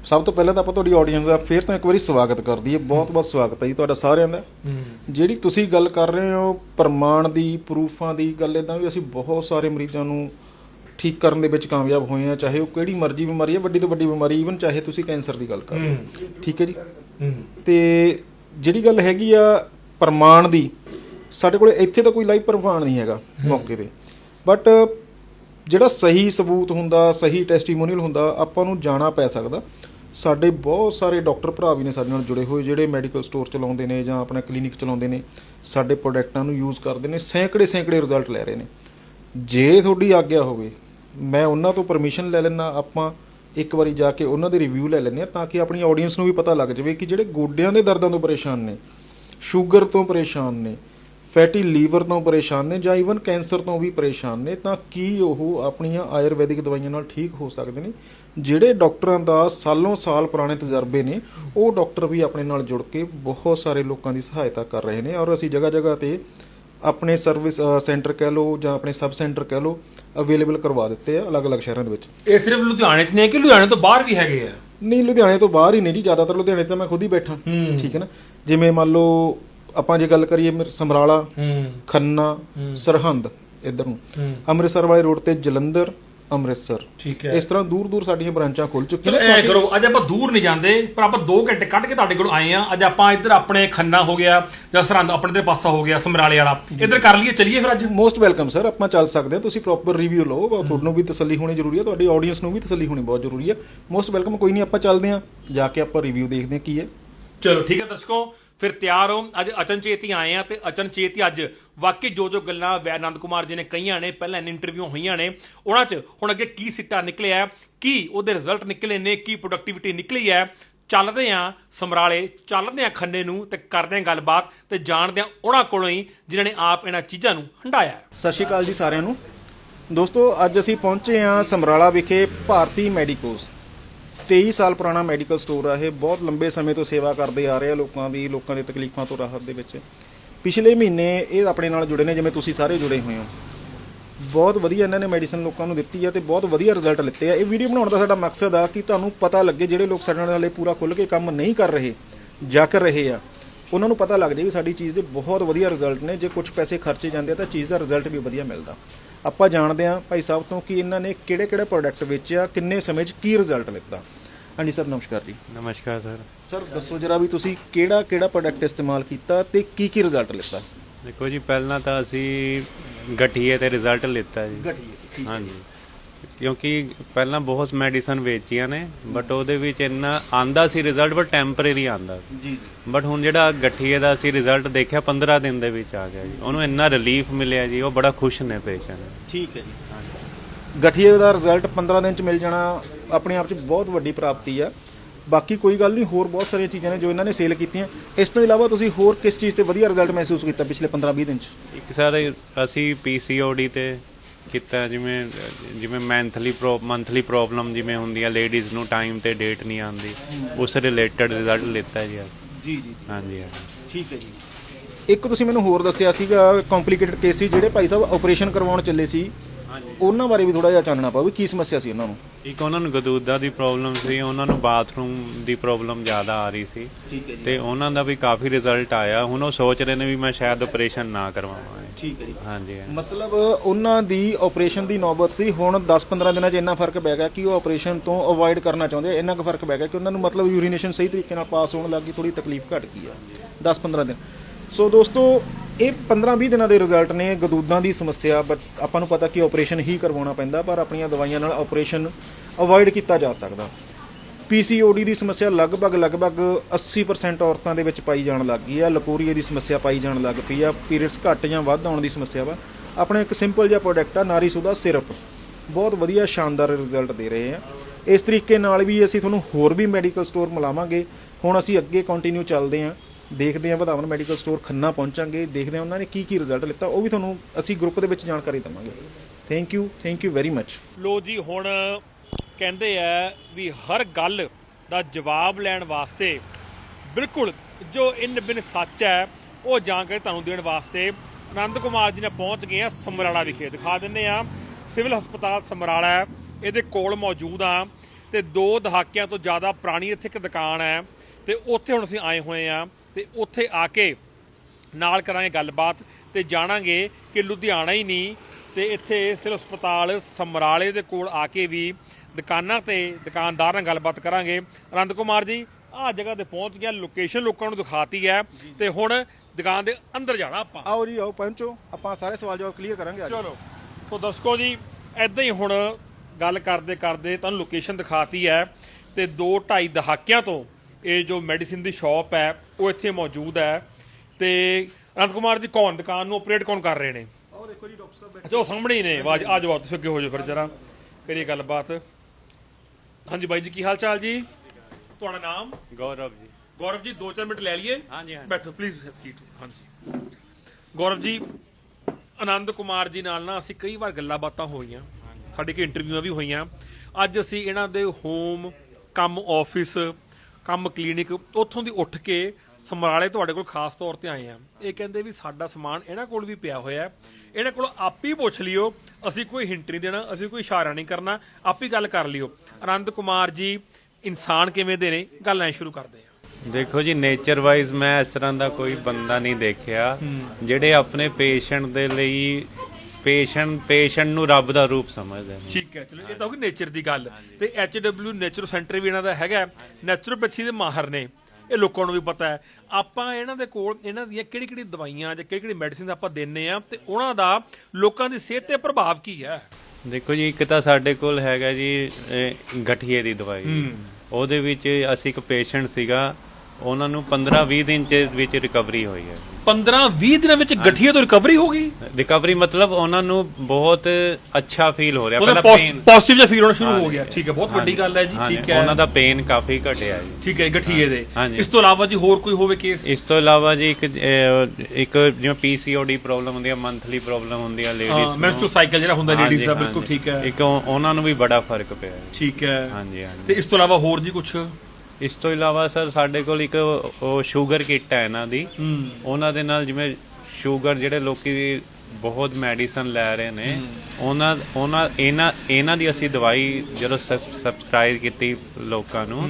ਸਭ ਤੋਂ ਪਹਿਲਾਂ ਤਾਂ ਆਪਾਂ ਤੁਹਾਡੀ ਆਡੀਅנס ਦਾ ਫੇਰ ਤੋਂ ਇੱਕ ਵਾਰੀ ਸਵਾਗਤ ਕਰਦੀ ਹੈ। ਬਹੁਤ ਬਹੁਤ ਸਵਾਗਤ ਹੈ ਜੀ ਤੁਹਾਡਾ ਸਾਰਿਆਂ ਦਾ। ਜਿਹੜੀ ਤੁਸੀਂ ਗੱਲ ਕਰ ਰਹੇ ਹੋ ਪ੍ਰਮਾਣ ਦੀ ਪ੍ਰੂਫਾਂ ਦੀ ਗੱਲ ਇਦਾਂ ਵੀ ਅਸੀਂ ਬਹੁਤ ਸਾਰੇ ਮਰੀਜ਼ਾਂ ਨੂੰ ਠੀਕ ਕਰਨ ਦੇ ਵਿੱਚ ਕਾਮਯਾਬ ਹੋਏ ਆ ਚਾਹੇ ਉਹ ਕਿਹੜੀ ਮਰਜ਼ੀ ਬਿਮਾਰੀ ਹੈ ਵੱਡੀ ਤੋਂ ਵੱਡੀ ਬਿਮਾਰੀ ਈਵਨ ਚਾਹੇ ਤੁਸੀਂ ਕੈਂਸਰ ਦੀ ਗੱਲ ਕਰ ਰਹੇ ਹੋ। ਠੀਕ ਹੈ ਜੀ? ਤੇ ਜਿਹੜੀ ਗੱਲ ਹੈਗੀ ਆ ਪ੍ਰਮਾਣ ਦੀ ਸਾਡੇ ਕੋਲ ਇੱਥੇ ਤਾਂ ਕੋਈ ਲਾਈਵ ਪ੍ਰਮਾਣ ਨਹੀਂ ਹੈਗਾ ਮੌਕੇ ਤੇ। ਬਟ ਜਿਹੜਾ ਸਹੀ ਸਬੂਤ ਹੁੰਦਾ ਸਹੀ ਟੈਸਟੀਮੋਨੀਅਲ ਹੁੰਦਾ ਆਪਾਂ ਨੂੰ ਜਾਣਾ ਪੈ ਸਕਦਾ। ਸਾਡੇ ਬਹੁਤ ਸਾਰੇ ਡਾਕਟਰ ਭਰਾ ਵੀ ਨੇ ਸਾਡੇ ਨਾਲ ਜੁੜੇ ਹੋਏ, ਜਿਹੜੇ ਮੈਡੀਕਲ ਸਟੋਰ ਚਲਾਉਂਦੇ ਨੇ ਜਾਂ ਆਪਣਾ ਕਲੀਨਿਕ ਚਲਾਉਂਦੇ ਨੇ, ਸਾਡੇ ਪ੍ਰੋਡਕਟਾਂ ਨੂੰ ਯੂਜ਼ ਕਰਦੇ ਨੇ, ਸੈਂਕੜੇ ਸੈਂਕੜੇ ਰਿਜ਼ਲਟ ਲੈ ਰਹੇ ਨੇ। ਜੇ ਤੁਹਾਡੀ ਆਗਿਆ ਹੋਵੇ, ਮੈਂ ਉਹਨਾਂ ਤੋਂ ਪਰਮਿਸ਼ਨ ਲੈ ਲੈਣਾ ਆਪਾਂ ਇੱਕ ਵਾਰੀ ਜਾ ਕੇ ਉਹਨਾਂ ਦੇ ਰਿਵਿਊ ਲੈ ਲੈਂਦੇ ਆ, ਤਾਂ ਕਿ ਆਪਣੀ ਆਡੀਅנס ਨੂੰ ਵੀ ਪਤਾ ਲੱਗ ਜਾਵੇ ਕਿ ਜਿਹੜੇ ਗੋਡਿਆਂ ਦੇ ਦਰਦਾਂ ਤੋਂ ਪਰੇਸ਼ਾਨ ਨੇ, ਸ਼ੂਗਰ ਤੋਂ ਪਰੇਸ਼ਾਨ ਨੇ ਫੈਟੀ ਲੀਵਰ ਤੋਂ ਪਰੇਸ਼ਾਨ ਨੇ ਜਾਂ ਇਵਨ ਕੈਂਸਰ ਤੋਂ ਵੀ ਪਰੇਸ਼ਾਨ ਨੇ ਤਾਂ ਕੀ ਉਹ ਆਪਣੀਆਂ ਆਯੁਰਵੈਦਿਕ ਦਵਾਈਆਂ ਨਾਲ ਠੀਕ ਹੋ ਸਕਦੇ ਨੇ? ਜਿਹੜੇ ਡਾਕਟਰਾਂ ਦਾ ਸਾਲੋਂ ਸਾਲ ਪੁਰਾਣੇ ਤਜਰਬੇ ਨੇ ਉਹ ਡਾਕਟਰ ਵੀ ਆਪਣੇ ਨਾਲ ਜੁੜ ਕੇ ਬਹੁਤ ਸਾਰੇ ਲੋਕਾਂ ਦੀ ਸਹਾਇਤਾ ਕਰ ਰਹੇ ਨੇ ਔਰ ਅਸੀਂ ਜਗ੍ਹਾ ਜਗ੍ਹਾ ਤੇ ਆਪਣੇ ਸਰਵਿਸ ਸੈਂਟਰ ਕਹਿ ਲਓ ਜਾਂ ਆਪਣੇ ਸਬ ਸੈਂਟਰ ਕਹਿ ਲਓ ਅਵੇਲੇਬਲ ਕਰਵਾ ਦਿੱਤੇ ਆ ਅਲੱਗ-ਅਲੱਗ ਸ਼ਹਿਰਾਂ ਦੇ ਵਿੱਚ। ਇਹ ਸਿਰਫ ਲੁਧਿਆਣੇ 'ਚ ਨੇ ਕਿ ਲੁਧਿਆਣੇ ਤੋਂ ਬਾਹਰ ਵੀ ਹੈਗੇ ਆ? ਨਹੀਂ ਲੁਧਿਆਣੇ ਤੋਂ ਬਾਹਰ ਹੀ ਨੇ ਜੀ ਜ਼ਿਆਦਾਤਰ ਲੁਧਿਆਣੇ ਤਾਂ ਮੈਂ ਖੁਦ ਹੀ ਬੈਠਾ ਠੀਕ ਹੈ ਨਾ? ਜਿਵੇਂ ਮੰਨ ਲਓ ਆਪਾਂ ਜੇ ਗੱਲ ਕਰੀਏ ਮੇਰੇ ਸਮਰਾਲਾ ਹੂੰ। ਖੰਨਾ ਸਰਹੰਦ ਇੱਧਰ ਨੂੰ। ਹੂੰ। ਅੰਮ੍ਰਿਤਸਰ ਵਾਲੇ ਰੋਡ ਤੇ ਜਲੰਧਰ ਅੰਮ੍ਰਿਤਸਰ। ਠੀਕ ਹੈ। ਇਸ ਤਰ੍ਹਾਂ ਦੂਰ ਦੂਰ ਸਾਡੀਆਂ ਬ੍ਰਾਂਚਾਂ ਖੁੱਲ ਚਲੋ ਚੁੱਕੀਆਂ ਐ ਕਰੋ ਅੱਜ ਆਪਾਂ ਦੂਰ ਨਹੀਂ ਜਾਂਦੇ ਪਰ ਆਪਾਂ 2 ਘੰਟੇ ਕੱਢ ਕੇ ਤੁਹਾਡੇ ਕੋਲ ਆਏ ਆ ਅੱਜ ਆਪਾਂ ਇੱਧਰ ਆਪਣੇ ਖੰਨਾ ਹੋ ਗਿਆ ਜਾਂ ਸਰਹੰਦ ਆਪਣੇ ਤੇ ਪਾਸਾ ਹੋ ਗਿਆ ਸਮਰਾਲੇ ਵਾਲਾ। ਇੱਧਰ ਕਰ ਲਈਏ ਚਲੀਏ ਫਿਰ ਅੱਜ? ਮੋਸਟ ਵੈਲਕਮ ਸਰ ਆਪਾਂ ਚੱਲ ਸਕਦੇ ਹਾਂ। ਤੁਸੀਂ ਪ੍ਰੋਪਰ ਰਿਵਿਊ ਲਓ। ਔਰ ਤੁਹਾਨੂੰ ਵੀ ਤਸੱਲੀ ਹੋਣੀ ਜ਼ਰੂਰੀ ਹੈ। ਤੁਹਾਡੀ ਆਡੀਅנס ਨੂੰ ਵੀ ਤਸੱਲੀ ਹੋਣੀ ਬਹੁਤ ਜ਼ਰੂਰੀ ਹੈ। ਮੋਸਟ ਵੈਲਕਮ ਕੋਈ ਨਹੀਂ ਆਪਾਂ ਚੱਲਦੇ ਹਾਂ। ਜਾ ਕੇ ਆਪਾਂ ਰਿਵਿਊ ਦੇਖਦੇ ਹਾਂ ਕੀ ਹੈ। ਚਲੋ ਠੀਕ ਹੈ ਦਰਸ਼ਕੋ। ਫਿਰ ਤਿਆਰ ਹੋ, ਅੱਜ ਅਚਨਚੇਤ ਹੀ ਆਏ ਆ ਤੇ ਅਚਨਚੇਤ ਅੱਜ ਵਾਕਈ ਜੋ ਜੋ ਗੱਲਾਂ ਵੈ ਆਨੰਦ ਕੁਮਾਰ ਜੀ ਨੇ ਕਹੀਆਂ ਨੇ, ਪਹਿਲਾਂ ਇੰਟਰਵਿਊ ਹੋਈਆਂ ਨੇ, ਉਹਨਾਂ 'ਚ ਹੁਣ ਅੱਗੇ ਕੀ ਸਿੱਟਾ ਨਿਕਲਿਆ, ਕੀ ਉਹਦੇ ਰਿਜ਼ਲਟ ਨਿਕਲੇ ਨੇ, ਕੀ ਪ੍ਰੋਡਕਟਿਵਿਟੀ ਨਿਕਲੀ ਹੈ, ਚੱਲਦੇ ਆ ਸਮਰਾਲੇ, ਚੱਲਦੇ ਆ ਖੰਨੇ ਨੂੰ ਤੇ ਕਰਦੇ ਆ ਗੱਲਬਾਤ ਤੇ ਜਾਣਦੇ ਆ ਉਹਨਾਂ ਕੋਲੋਂ ਹੀ ਜਿਨ੍ਹਾਂ ਨੇ ਆਪ ਇਹਨਾਂ ਚੀਜ਼ਾਂ ਨੂੰ ਹੰਡਾਇਆ। ਸਤਿ ਸ਼੍ਰੀ ਅਕਾਲ ਜੀ ਸਾਰਿਆਂ ਨੂੰ। ਦੋਸਤੋ, ਅੱਜ ਅਸੀਂ ਪਹੁੰਚੇ ਹਾਂ ਸਮਰਾਲਾ ਵਿਖੇ ਭਾਰਤੀ ਮੈਡੀਕੋਸ 23 ਸਾਲ ਪੁਰਾਣਾ ਮੈਡੀਕਲ ਸਟੋਰ ਆ ਇਹ। ਬਹੁਤ ਲੰਬੇ ਸਮੇਂ ਤੋਂ ਸੇਵਾ ਕਰਦੇ ਆ ਰਹੇ ਆ ਲੋਕਾਂ ਦੀ ਲੋਕਾਂ ਦੀ ਤਕਲੀਫਾਂ ਤੋਂ ਰਾਹਤ ਦੇ ਵਿੱਚ। ਪਿਛਲੇ ਮਹੀਨੇ ਇਹ ਆਪਣੇ ਨਾਲ ਜੁੜੇ ਨੇ, ਜਿਵੇਂ ਤੁਸੀਂ ਸਾਰੇ ਜੁੜੇ ਹੋਏ ਹੋ। ਬਹੁਤ ਵਧੀਆ ਇਹਨਾਂ ਨੇ ਮੈਡੀਸਨ ਲੋਕਾਂ ਨੂੰ ਦਿੱਤੀ ਆ ਤੇ ਬਹੁਤ ਵਧੀਆ ਰਿਜ਼ਲਟ ਲਿੱਤੇ ਆ। ਇਹ ਵੀਡੀਓ ਬਣਾਉਣ ਦਾ ਸਾਡਾ ਮਕਸਦ ਆ ਕਿ ਤੁਹਾਨੂੰ ਪਤਾ ਲੱਗੇ, ਜਿਹੜੇ ਲੋਕ ਸਾਡੇ ਨਾਲ ਹਲੇ ਪੂਰਾ ਖੁੱਲ੍ਹ ਕੇ ਕੰਮ ਨਹੀਂ ਕਰ ਰਹੇ ਜਾਂ ਕਰ ਰਹੇ ਆ, ਉਹਨਾਂ ਨੂੰ ਪਤਾ ਲੱਗ ਜਾਏ ਵੀ ਸਾਡੀ ਚੀਜ਼ ਦੇ ਬਹੁਤ ਵਧੀਆ ਰਿਜ਼ਲਟ ਨੇ। ਜੇ ਕੁਝ ਪੈਸੇ ਖਰਚੇ ਜਾਂਦੇ ਆ ਤਾਂ ਚੀਜ਼ ਦਾ ਰਿਜ਼ਲਟ ਵੀ ਵਧੀਆ ਮਿਲਦਾ। ਆਪਾਂ ਜਾਣਦੇ ਹਾਂ ਭਾਈ ਸਾਹਿਬ ਤੋਂ ਕਿ ਇਹਨਾਂ ਨੇ ਕਿਹੜੇ ਕਿਹੜੇ ਪ੍ਰੋਡਕਟ ਵੇਚਿਆ ਕਿੰਨੇ ਸਮੇਂ 'ਚ ਕੀ ਰਿਜ਼ਲਟ ਲਿੱਤਾ। ਹਾਂਜੀ ਸਰ ਨਮਸਕਾਰ ਜੀ। ਨਮਸਕਾਰ ਸਰ। ਸਰ ਦੱਸੋ ਜਰਾ ਵੀ ਤੁਸੀਂ ਕਿਹੜਾ ਕਿਹੜਾ ਪ੍ਰੋਡਕਟ ਇਸਤੇਮਾਲ ਕੀਤਾ ਤੇ ਕੀ ਕੀ ਰਿਜ਼ਲਟ ਲਿੱਤਾ? ਦੇਖੋ ਜੀ ਪਹਿਲਾਂ ਤਾਂ ਅਸੀਂ ਗਠੀਏ ਤੇ ਰਿਜ਼ਲਟ ਲਿੱਤਾ ਜੀ। ਘਟੀਏ ਹਾਂਜੀ। ਕਿਉਂਕਿ ਪਹਿਲਾਂ ਬਹੁਤ ਮੈਡੀਸਨ ਵੇਚੀਆਂ ਨੇ ਬਟ ਉਹਦੇ ਵਿੱਚ ਇੰਨਾ ਆਂਦਾ ਸੀ ਰਿਜ਼ਲਟ ਬਟ ਟੈਂਪਰੇਰੀ ਆਂਦਾ। ਜੀ ਬਟ ਹੁਣ ਜਿਹੜਾ ਗਠੀਏ ਦਾ ਅਸੀਂ ਰਿਜ਼ਲਟ ਦੇਖਿਆ 15 ਦਿਨ ਦੇ ਵਿੱਚ ਆ ਗਿਆ ਜੀ। ਉਹਨੂੰ ਇੰਨਾ ਰਿਲੀਫ ਮਿਲਿਆ ਜੀ ਉਹ ਬੜਾ ਖੁਸ਼ ਨੇ ਪੇਸ਼ੈਂਟ ਠੀਕ ਹੈ ਜੀ। ਗਠੀਏ ਦਾ ਰਿਜ਼ਲਟ 15 ਦਿਨ ਚ ਮਿਲ ਜਾਣਾ ਆਪਣੇ ਆਪ ਚ ਬਹੁਤ ਵੱਡੀ ਪ੍ਰਾਪਤੀ ਆ। ਬਾਕੀ ਕੋਈ ਗੱਲ ਨਹੀਂ ਹੋਰ ਬਹੁਤ ਸਾਰੀਆਂ ਚੀਜ਼ਾਂ ਨੇ ਜੋ ਇਹਨਾਂ ਨੇ ਸੇਲ ਕੀਤੀਆਂ। ਇਸ ਤੋਂ ਇਲਾਵਾ ਤੁਸੀਂ ਹੋਰ ਕਿਸ ਚੀਜ਼ ਤੇ ਵਧੀਆ ਰਿਜ਼ਲਟ ਮਹਿਸੂਸ ਕੀਤਾ ਪਿਛਲੇ 15-20 ਦਿਨ ਚ? ਇੱਕ ਸਰ ਅਸੀਂ ਪੀਸੀਓਡੀ ਤੇ ਕੀਤਾ ਜਿਵੇਂ ਜਿਵੇਂ ਮੈਂਥਲੀ ਪ੍ਰੋ ਮੰਥਲੀ ਪ੍ਰੋਬਲਮ ਜਿਵੇਂ ਹੁੰਦੀਆਂ ਲੇਡੀਜ਼ ਨੂੰ ਟਾਈਮ ਤੇ ਡੇਟ ਨਹੀਂ ਆਉਂਦੀ। ਉਸ ਰਿਲੇਟਡ ਰਿਜ਼ਲਟ ਲਿੱਤਾ ਜੀ। ਜੀ ਜੀ ਹਾਂਜੀ ਹਾਂਜੀ। ਠੀਕ ਹੈ ਜੀ। ਇੱਕ ਤੁਸੀਂ ਮੈਨੂੰ ਹੋਰ ਦੱਸਿਆ ਸੀਗਾ ਕੰਪਲਿਕੇਟਡ ਕੇਸ ਸੀ ਜਿਹੜੇ ਭਾਈ ਸਾਹਿਬ ਆਪਰੇਸ਼ਨ ਕਰਵਾਉਣ ਚੱਲੇ ਸੀ। ਉਹਨਾਂ ਬਾਰੇ ਵੀ ਥੋੜਾ ਜਿਹਾ ਚਾਨਣਾ ਪਾਓ ਵੀ ਕੀ ਸਮੱਸਿਆ ਸੀ ਉਹਨਾਂ ਨੂੰ। ਇੱਕ ਉਹਨਾਂ ਨੂੰ ਗਦੂਦਾ ਦੀ ਪ੍ਰੋਬਲਮ ਸੀ ਉਹਨਾਂ ਨੂੰ ਬਾਥਰੂਮ ਦੀ ਪ੍ਰੋਬਲਮ ਜ਼ਿਆਦਾ ਆ ਰਹੀ ਸੀ। ਠੀਕ ਹੈ ਤੇ ਉਹਨਾਂ ਦਾ ਵੀ ਕਾਫੀ ਰਿਜ਼ਲਟ ਆਇਆ। ਹੁਣ ਉਹ ਸੋਚ ਰਹੇ ਨੇ ਵੀ ਮੈਂ ਸ਼ਾਇਦ ਆਪਰੇਸ਼ਨ ਨਾ ਕਰਵਾਵਾਂ। ਠੀਕ ਹੈ ਜੀ। ਹਾਂਜੀ ਹਾਂਜੀ। ਮਤਲਬ ਉਹਨਾਂ ਦੀ ਆਪਰੇਸ਼ਨ ਦੀ ਨੌਬਤ ਸੀ। ਹੁਣ 10-15 ਦਿਨਾਂ 'ਚ ਇੰਨਾ ਫ਼ਰਕ ਪੈ ਗਿਆ ਕਿ ਉਹ ਆਪਰੇਸ਼ਨ ਤੋਂ ਅਵੋਇਡ ਕਰਨਾ ਚਾਹੁੰਦੇ ਆ। ਇੰਨਾ ਕੁ ਫ਼ਰਕ ਪੈ ਗਿਆ ਕਿ ਉਹਨਾਂ ਨੂੰ ਮਤਲਬ ਯੂਰੀਨੇਸ਼ਨ ਸਹੀ ਤਰੀਕੇ ਨਾਲ ਪਾਸ ਹੋਣ ਲੱਗੀ ਥੋੜੀ ਤਕਲੀਫ ਘਟ ਗਈ ਆ 10-15 ਦਿਨ। ਸੋ ਦੋਸਤੋ ਇਹ 15-20 ਦਿਨਾਂ ਦੇ ਰਿਜ਼ਲਟ ਨੇ, ਗਦੂਦਾਂ ਦੀ ਸਮੱਸਿਆ ਬਟ ਆਪਾਂ ਨੂੰ ਪਤਾ ਕਿ ਆਪਰੇਸ਼ਨ ਹੀ ਕਰਵਾਉਣਾ ਪੈਂਦਾ, ਪਰ ਆਪਣੀਆਂ ਦਵਾਈਆਂ ਨਾਲ ਆਪਰੇਸ਼ਨ ਅਵੋਇਡ ਕੀਤਾ ਜਾ ਸਕਦਾ। ਪੀਸੀਓਡੀ ਦੀ ਸਮੱਸਿਆ ਲਗਭਗ ਲਗਭਗ 80% ਔਰਤਾਂ ਦੇ ਵਿੱਚ ਪਾਈ ਜਾਣ ਲੱਗ ਗਈ ਆ, ਲਕੋਰੀਏ ਦੀ ਸਮੱਸਿਆ ਪਾਈ ਜਾਣ ਲੱਗ ਪਈ ਆ ਪੀਰੀਅਡਸ ਘੱਟ ਜਾਂ ਵੱਧ ਆਉਣ ਦੀ ਸਮੱਸਿਆ ਵਾ। ਆਪਣੇ ਇੱਕ ਸਿੰਪਲ ਜਿਹਾ ਪ੍ਰੋਡਕਟ ਆ, ਨਾਰੀ ਸੁਦਾ ਸਿਰਪ। ਬਹੁਤ ਵਧੀਆ, ਸ਼ਾਨਦਾਰ ਰਿਜ਼ਲਟ ਦੇ ਰਹੇ ਆ। ਇਸ ਤਰੀਕੇ ਨਾਲ ਵੀ ਅਸੀਂ ਤੁਹਾਨੂੰ ਹੋਰ ਵੀ ਮੈਡੀਕਲ ਸਟੋਰ ਮਿਲਾਵਾਂਗੇ। ਹੁਣ ਅਸੀਂ ਅੱਗੇ ਕੰਟੀਨਿਊ ਚੱਲਦੇ ਹਾਂ ਦੇਖਦੇ ਹਾਂ ਵਧਾਵਨ ਮੈਡੀਕਲ ਸਟੋਰ ਖੰਨਾ ਪਹੁੰਚਾਂਗੇ, ਦੇਖਦੇ ਹਾਂ ਉਹਨਾਂ ਨੇ ਕੀ ਕੀ ਰਿਜ਼ਲਟ ਲਿੱਤਾ, ਉਹ ਵੀ ਤੁਹਾਨੂੰ ਅਸੀਂ ਗਰੁੱਪ ਦੇ ਵਿੱਚ ਜਾਣਕਾਰੀ ਦਵਾਂਗੇ। Thank you thank you very much ਲੋ ਜੀ, ਹੁਣ ਕਹਿੰਦੇ ਆ ਵੀ ਹਰ ਗੱਲ ਦਾ ਜਵਾਬ ਲੈਣ ਵਾਸਤੇ ਬਿਲਕੁਲ ਜੋ ਇਨ ਬਿਨ ਸੱਚ ਹੈ, ਉਹ ਜਾਣਕਾਰੀ ਤੁਹਾਨੂੰ ਦੇਣ ਵਾਸਤੇ ਆਨੰਦ ਕੁਮਾਰ ਜੀ ਨੇ ਪਹੁੰਚ ਗਏ ਆ ਸਮਰਾਲਾ ਵਿਖੇ। ਦਿਖਾ ਦਿੰਨੇ ਆ ਸਿਵਲ ਹਸਪਤਾਲ ਸਮਰਾਲਾ ਹੈ, ਇਹਦੇ ਕੋਲ ਮੌਜੂਦ ਆ ਤੇ ਦੋ ਦਹਾਕਿਆਂ ਤੋਂ ਜ਼ਿਆਦਾ ਪੁਰਾਣੀ ਇੱਥੇ ਇੱਕ ਦੁਕਾਨ ਹੈ ਤੇ ਉੱਥੇ ਹੁਣ ਅਸੀਂ ਆਏ ਹੋਏ ਆ ਤੇ ਉੱਥੇ ਆ ਕੇ ਨਾਲ ਕਰਾਂਗੇ ਗੱਲਬਾਤ ਤੇ ਜਾਣਾਂਗੇ ਕਿ ਲੁਧਿਆਣਾ ਹੀ ਨਹੀਂ ਤੇ ਇੱਥੇ ਸਿਵਲ ਹਸਪਤਾਲ ਸਮਰਾਲੇ ਦੇ ਕੋਲ ਆ ਕੇ ਵੀ ਦੁਕਾਨਾਂ ਤੇ ਦੁਕਾਨਦਾਰ ਨਾਲ ਗੱਲਬਾਤ ਕਰਾਂਗੇ। ਆਨੰਦ ਕੁਮਾਰ ਜੀ ਆਹ ਜਗ੍ਹਾ ਤੇ ਪਹੁੰਚ ਗਿਆ ਲੋਕੇਸ਼ਨ ਲੋਕਾਂ ਨੂੰ ਦਿਖਾਤੀ ਹੈ ਤੇ ਹੁਣ ਦੁਕਾਨ ਦੇ ਅੰਦਰ ਜਾਣਾ ਆਪਾਂ। ਆਓ ਜੀ ਆਓ ਪਹੁੰਚੋ। ਆਪਾਂ ਸਾਰੇ ਸਵਾਲ ਜਵਾਬ ਕਲੀਅਰ ਕਰਾਂਗੇ ਅੱਜ। ਚਲੋ ਸੋ ਦਰਸ਼ਕੋ ਜੀ ਐਦਾਂ ਹੀ ਹੁਣ ਗੱਲ ਕਰਦੇ ਕਰਦੇ ਤੁਹਾਨੂੰ ਲੋਕੇਸ਼ਨ ਦਿਖਾਤੀ ਹੈ ਤੇ 2 2.5 ਦਹਾਕਿਆਂ ਤੋਂ ਇਹ ਜੋ ਮੈਡੀਸਿਨ ਦੀ ਸ਼ਾਪ ਹੈ ਉਹ ਇੱਥੇ ਮੌਜੂਦ ਹੈ ਤੇ ਅਨੰਤ ਕੁਮਾਰ ਜੀ ਕੌਣ? ਦੁਕਾਨ ਨੂੰ ਆਪਰੇਟ ਕੌਣ ਕਰ ਰਹੇ ਨੇ? ਆਓ ਦੇਖੋ ਜੀ ਡਾਕਟਰ ਸਾਹਿਬ ਅੱਛਾ ਉਹ ਸਾਹਮਣੇ ਹੀ ਨੇ। ਆਵਾਜ਼ ਆ ਜਾਓ ਤੁਸੀਂ ਅੱਗੇ ਹੋ ਜਾਓ ਫਿਰ ਜਰਾ। ਕਰੀਏ ਗੱਲਬਾਤ। ਹਾਂਜੀ ਬਾਈ ਜੀ ਕੀ ਹਾਲ ਚਾਲ ਜੀ? ਤੁਹਾਡਾ ਨਾਮ? ਗੌਰਵ ਜੀ। ਗੌਰਵ ਜੀ 2-4 ਮਿੰਟ ਲੈ ਲਈਏ। ਹਾਂਜੀ, ਹਾਂਜੀ। ਬੈਠੋ ਪਲੀਜ਼ ਸੀਟ ਹਾਂਜੀ। ਗੌਰਵ ਜੀ ਆਨੰਦ ਕੁਮਾਰ ਜੀ ਨਾਲ ਨਾ ਅਸੀਂ ਕਈ ਵਾਰ ਗੱਲਾਂ ਬਾਤਾਂ ਹੋਈਆਂ। ਸਾਡੇ ਕਿ ਇੰਟਰਵਿਊਆਂ ਵੀ ਹੋਈਆਂ। ਅੱਜ ਅਸੀਂ ਇਹਨਾਂ ਦੇ ਹੋਮ ਕੰਮ ਆਫਿਸ ਕੰਮ ਕਲੀਨਿਕ ਉੱਥੋਂ ਦੀ ਉੱਠ ਕੇ ਸਮਰਾਲੇ ਤੁਹਾਡੇ ਕੋਲ ਖਾਸ ਤੌਰ ਤੇ ਆਏ ਆ। ਇਹ ਕਹਿੰਦੇ ਵੀ ਸਾਡਾ ਸਮਾਨ ਇਹਨਾਂ ਕੋਲ ਵੀ ਪਿਆ ਹੋਇਆ ਹੈ। ਇਹਨਾਂ ਕੋਲ ਆਪ ਹੀ ਪੁੱਛ ਲਿਓ ਅਸੀਂ ਕੋਈ ਹਿੰਟ ਨਹੀਂ ਦੇਣਾ ਅਸੀਂ ਕੋਈ ਇਸ਼ਾਰਾ ਨਹੀਂ ਕਰਨਾ ਆਪ ਹੀ ਗੱਲ ਕਰ ਲਿਓ। ਆਨੰਦ ਕੁਮਾਰ ਜੀ ਇਨਸਾਨ ਕਿਵੇਂ ਦੇ ਨੇ? ਗੱਲ ਐ ਸ਼ੁਰੂ ਕਰਦੇ ਆ ਦੇਖੋ ਜੀ ਨੇਚਰ ਵਾਈਜ਼ ਮੈਂ ਇਸ ਤਰ੍ਹਾਂ ਦਾ ਕੋਈ ਬੰਦਾ ਨਹੀਂ ਦੇਖਿਆ ਜਿਹੜੇ ਆਪਣੇ ਪੇਸ਼ੈਂਟ ਦੇ ਲਈ ਪੇਸ਼ੈਂਟ ਪੇਸ਼ੈਂਟ ਨੂੰ ਰੱਬ ਦਾ ਰੂਪ ਸਮਝਦੇ ਨੇ। ਠੀਕ ਹੈ ਚਲੋ ਇਹ ਤਾਂ ਹੋ ਗਈ ਨੇਚਰ ਦੀ ਗੱਲ। ਤੇ ਐਚਡਬਲਿਊ ਨੇਚਰ ਸੈਂਟਰ ਵੀ ਇਹਨਾਂ ਦਾ ਹੈਗਾ ਨੈਚੁਰੋਪੈਥੀ ਦੇ ਮਾਹਰ ਨੇ। ਇਹ ਲੋਕਾਂ ਨੂੰ ਵੀ ਪਤਾ ਹੈ। ਆਪਾਂ ਇਹਨਾਂ ਦੇ ਕੋਲ ਇਹਨਾਂ ਦੀਆਂ ਕਿਹੜੀ ਕਿਹੜੀ ਦਵਾਈਆਂ ਜਾਂ ਕਿਹੜੀ ਕਿਹੜੀ ਮੈਡੀਸਿਨ ਆਪਾਂ ਦਿੰਨੇ ਆ ਤੇ ਉਹਨਾਂ ਦਾ ਲੋਕਾਂ ਦੀ ਸਿਹਤ ਤੇ ਪ੍ਰਭਾਵ ਕੀ ਹੈ? ਦੇਖੋ ਜੀ ਇੱਕ ਤਾਂ ਸਾਡੇ ਕੋਲ ਹੈਗਾ ਜੀ ਇਹ ਗਠੀਏ ਦੀ ਦਵਾਈ। ਉਹਦੇ ਵਿੱਚ ਅਸੀਂ ਇੱਕ ਪੇਸ਼ੈਂਟ ਸੀਗਾ ਉਹਨਾਂ ਨੂੰ 15-20 ਦਿਨ ਚ ਵਿੱਚ ਰਿਕਵਰੀ ਹੋਈ ਹੈ। 15 20 ਦਿਨਾਂ ਵਿੱਚ ਗਠੀਏ ਤੋਂ ਰਿਕਵਰੀ ਹੋ ਗਈ? ਰਿਕਵਰੀ ਮਤਲਬ ਉਹਨਾਂ ਨੂੰ ਬਹੁਤ ਅੱਛਾ ਫੀਲ ਹੋ ਰਿਹਾ। ਉਹਦਾ pain- ਪੋਜ਼ਿਟਿਵ ਜਿਹਾ ਫੀਲ ਹੋਣਾ ਸ਼ੁਰੂ ਹੋ ਗਿਆ। ਠੀਕ ਹੈ ਬਹੁਤ ਵੱਡੀ ਗੱਲ ਹੈ ਜੀ ਠੀਕ ਹੈ। ਉਹਨਾਂ ਦਾ ਪੇਨ ਕਾਫੀ ਘਟਿਆ ਜੀ। ਠੀਕ ਹੈ ਗਠੀਏ ਦੇ। ਹਾਂਜੀ। ਇਸ ਤੋਂ ਇਲਾਵਾ ਜੀ ਹੋਰ ਕੋਈ ਹੋਵੇ ਕੇਸ ਇਸ ਤੋਂ ਇਲਾਵਾ ਜੀ ਇੱਕ ਅਹ, ਇੱਕ ਜਿਵੇਂ ਪੀਸੀਓਡੀ ਪ੍ਰੋਬਲਮ ਹੁੰਦੀ ਹੈ ਮੰਥਲੀ ਪ੍ਰੋਬਲਮ ਹੁੰਦੀ ਹੈ ਲੇਡੀਜ਼ ਮੈਂਸਟਰਲ ਸਾਈਕਲ ਜਿਹੜਾ ਹੁੰਦਾ ਲੇਡੀਜ਼ ਦਾ ਬਿਲਕੁਲ ਠੀਕ ਹੈ। ਇੱਕ ਉਹ- ਉਹਨਾਂ ਨੂੰ ਵੀ ਬੜਾ ਫ਼ਰਕ ਪਿਆ ਹੈ ਠੀਕ ਹੈ। ਹਾਂਜੀ ਹਾਂਜੀ। ਤੇ ਇਸ ਤੋਂ ਇਲਾਵਾ ਹੋਰ ਜੀ ਕੁਝ ਇਸ ਤੋਂ ਇਲਾਵਾ ਸਰ ਸਾਡੇ ਕੋਲ ਇੱਕ ਉਹ ਸ਼ੂਗਰ ਕਿੱਟ ਹੈ ਇਹਨਾਂ ਦੀ। ਉਹਨਾਂ ਦੇ ਨਾਲ ਜਿਵੇਂ ਸ਼ੂਗਰ ਜਿਹੜੇ ਲੋਕੀ ਬਹੁਤ ਮੈਡੀਸਨ ਲੈ ਰਹੇ ਨੇ ਉਹਨਾਂ ਉਹਨਾਂ ਇਹਨਾਂ ਇਹਨਾਂ ਦੀ ਅਸੀਂ ਦਵਾਈ ਜਦੋਂ ਸਬਸਕ੍ਰਾਈਬ ਕੀਤੀ ਲੋਕਾਂ ਨੂੰ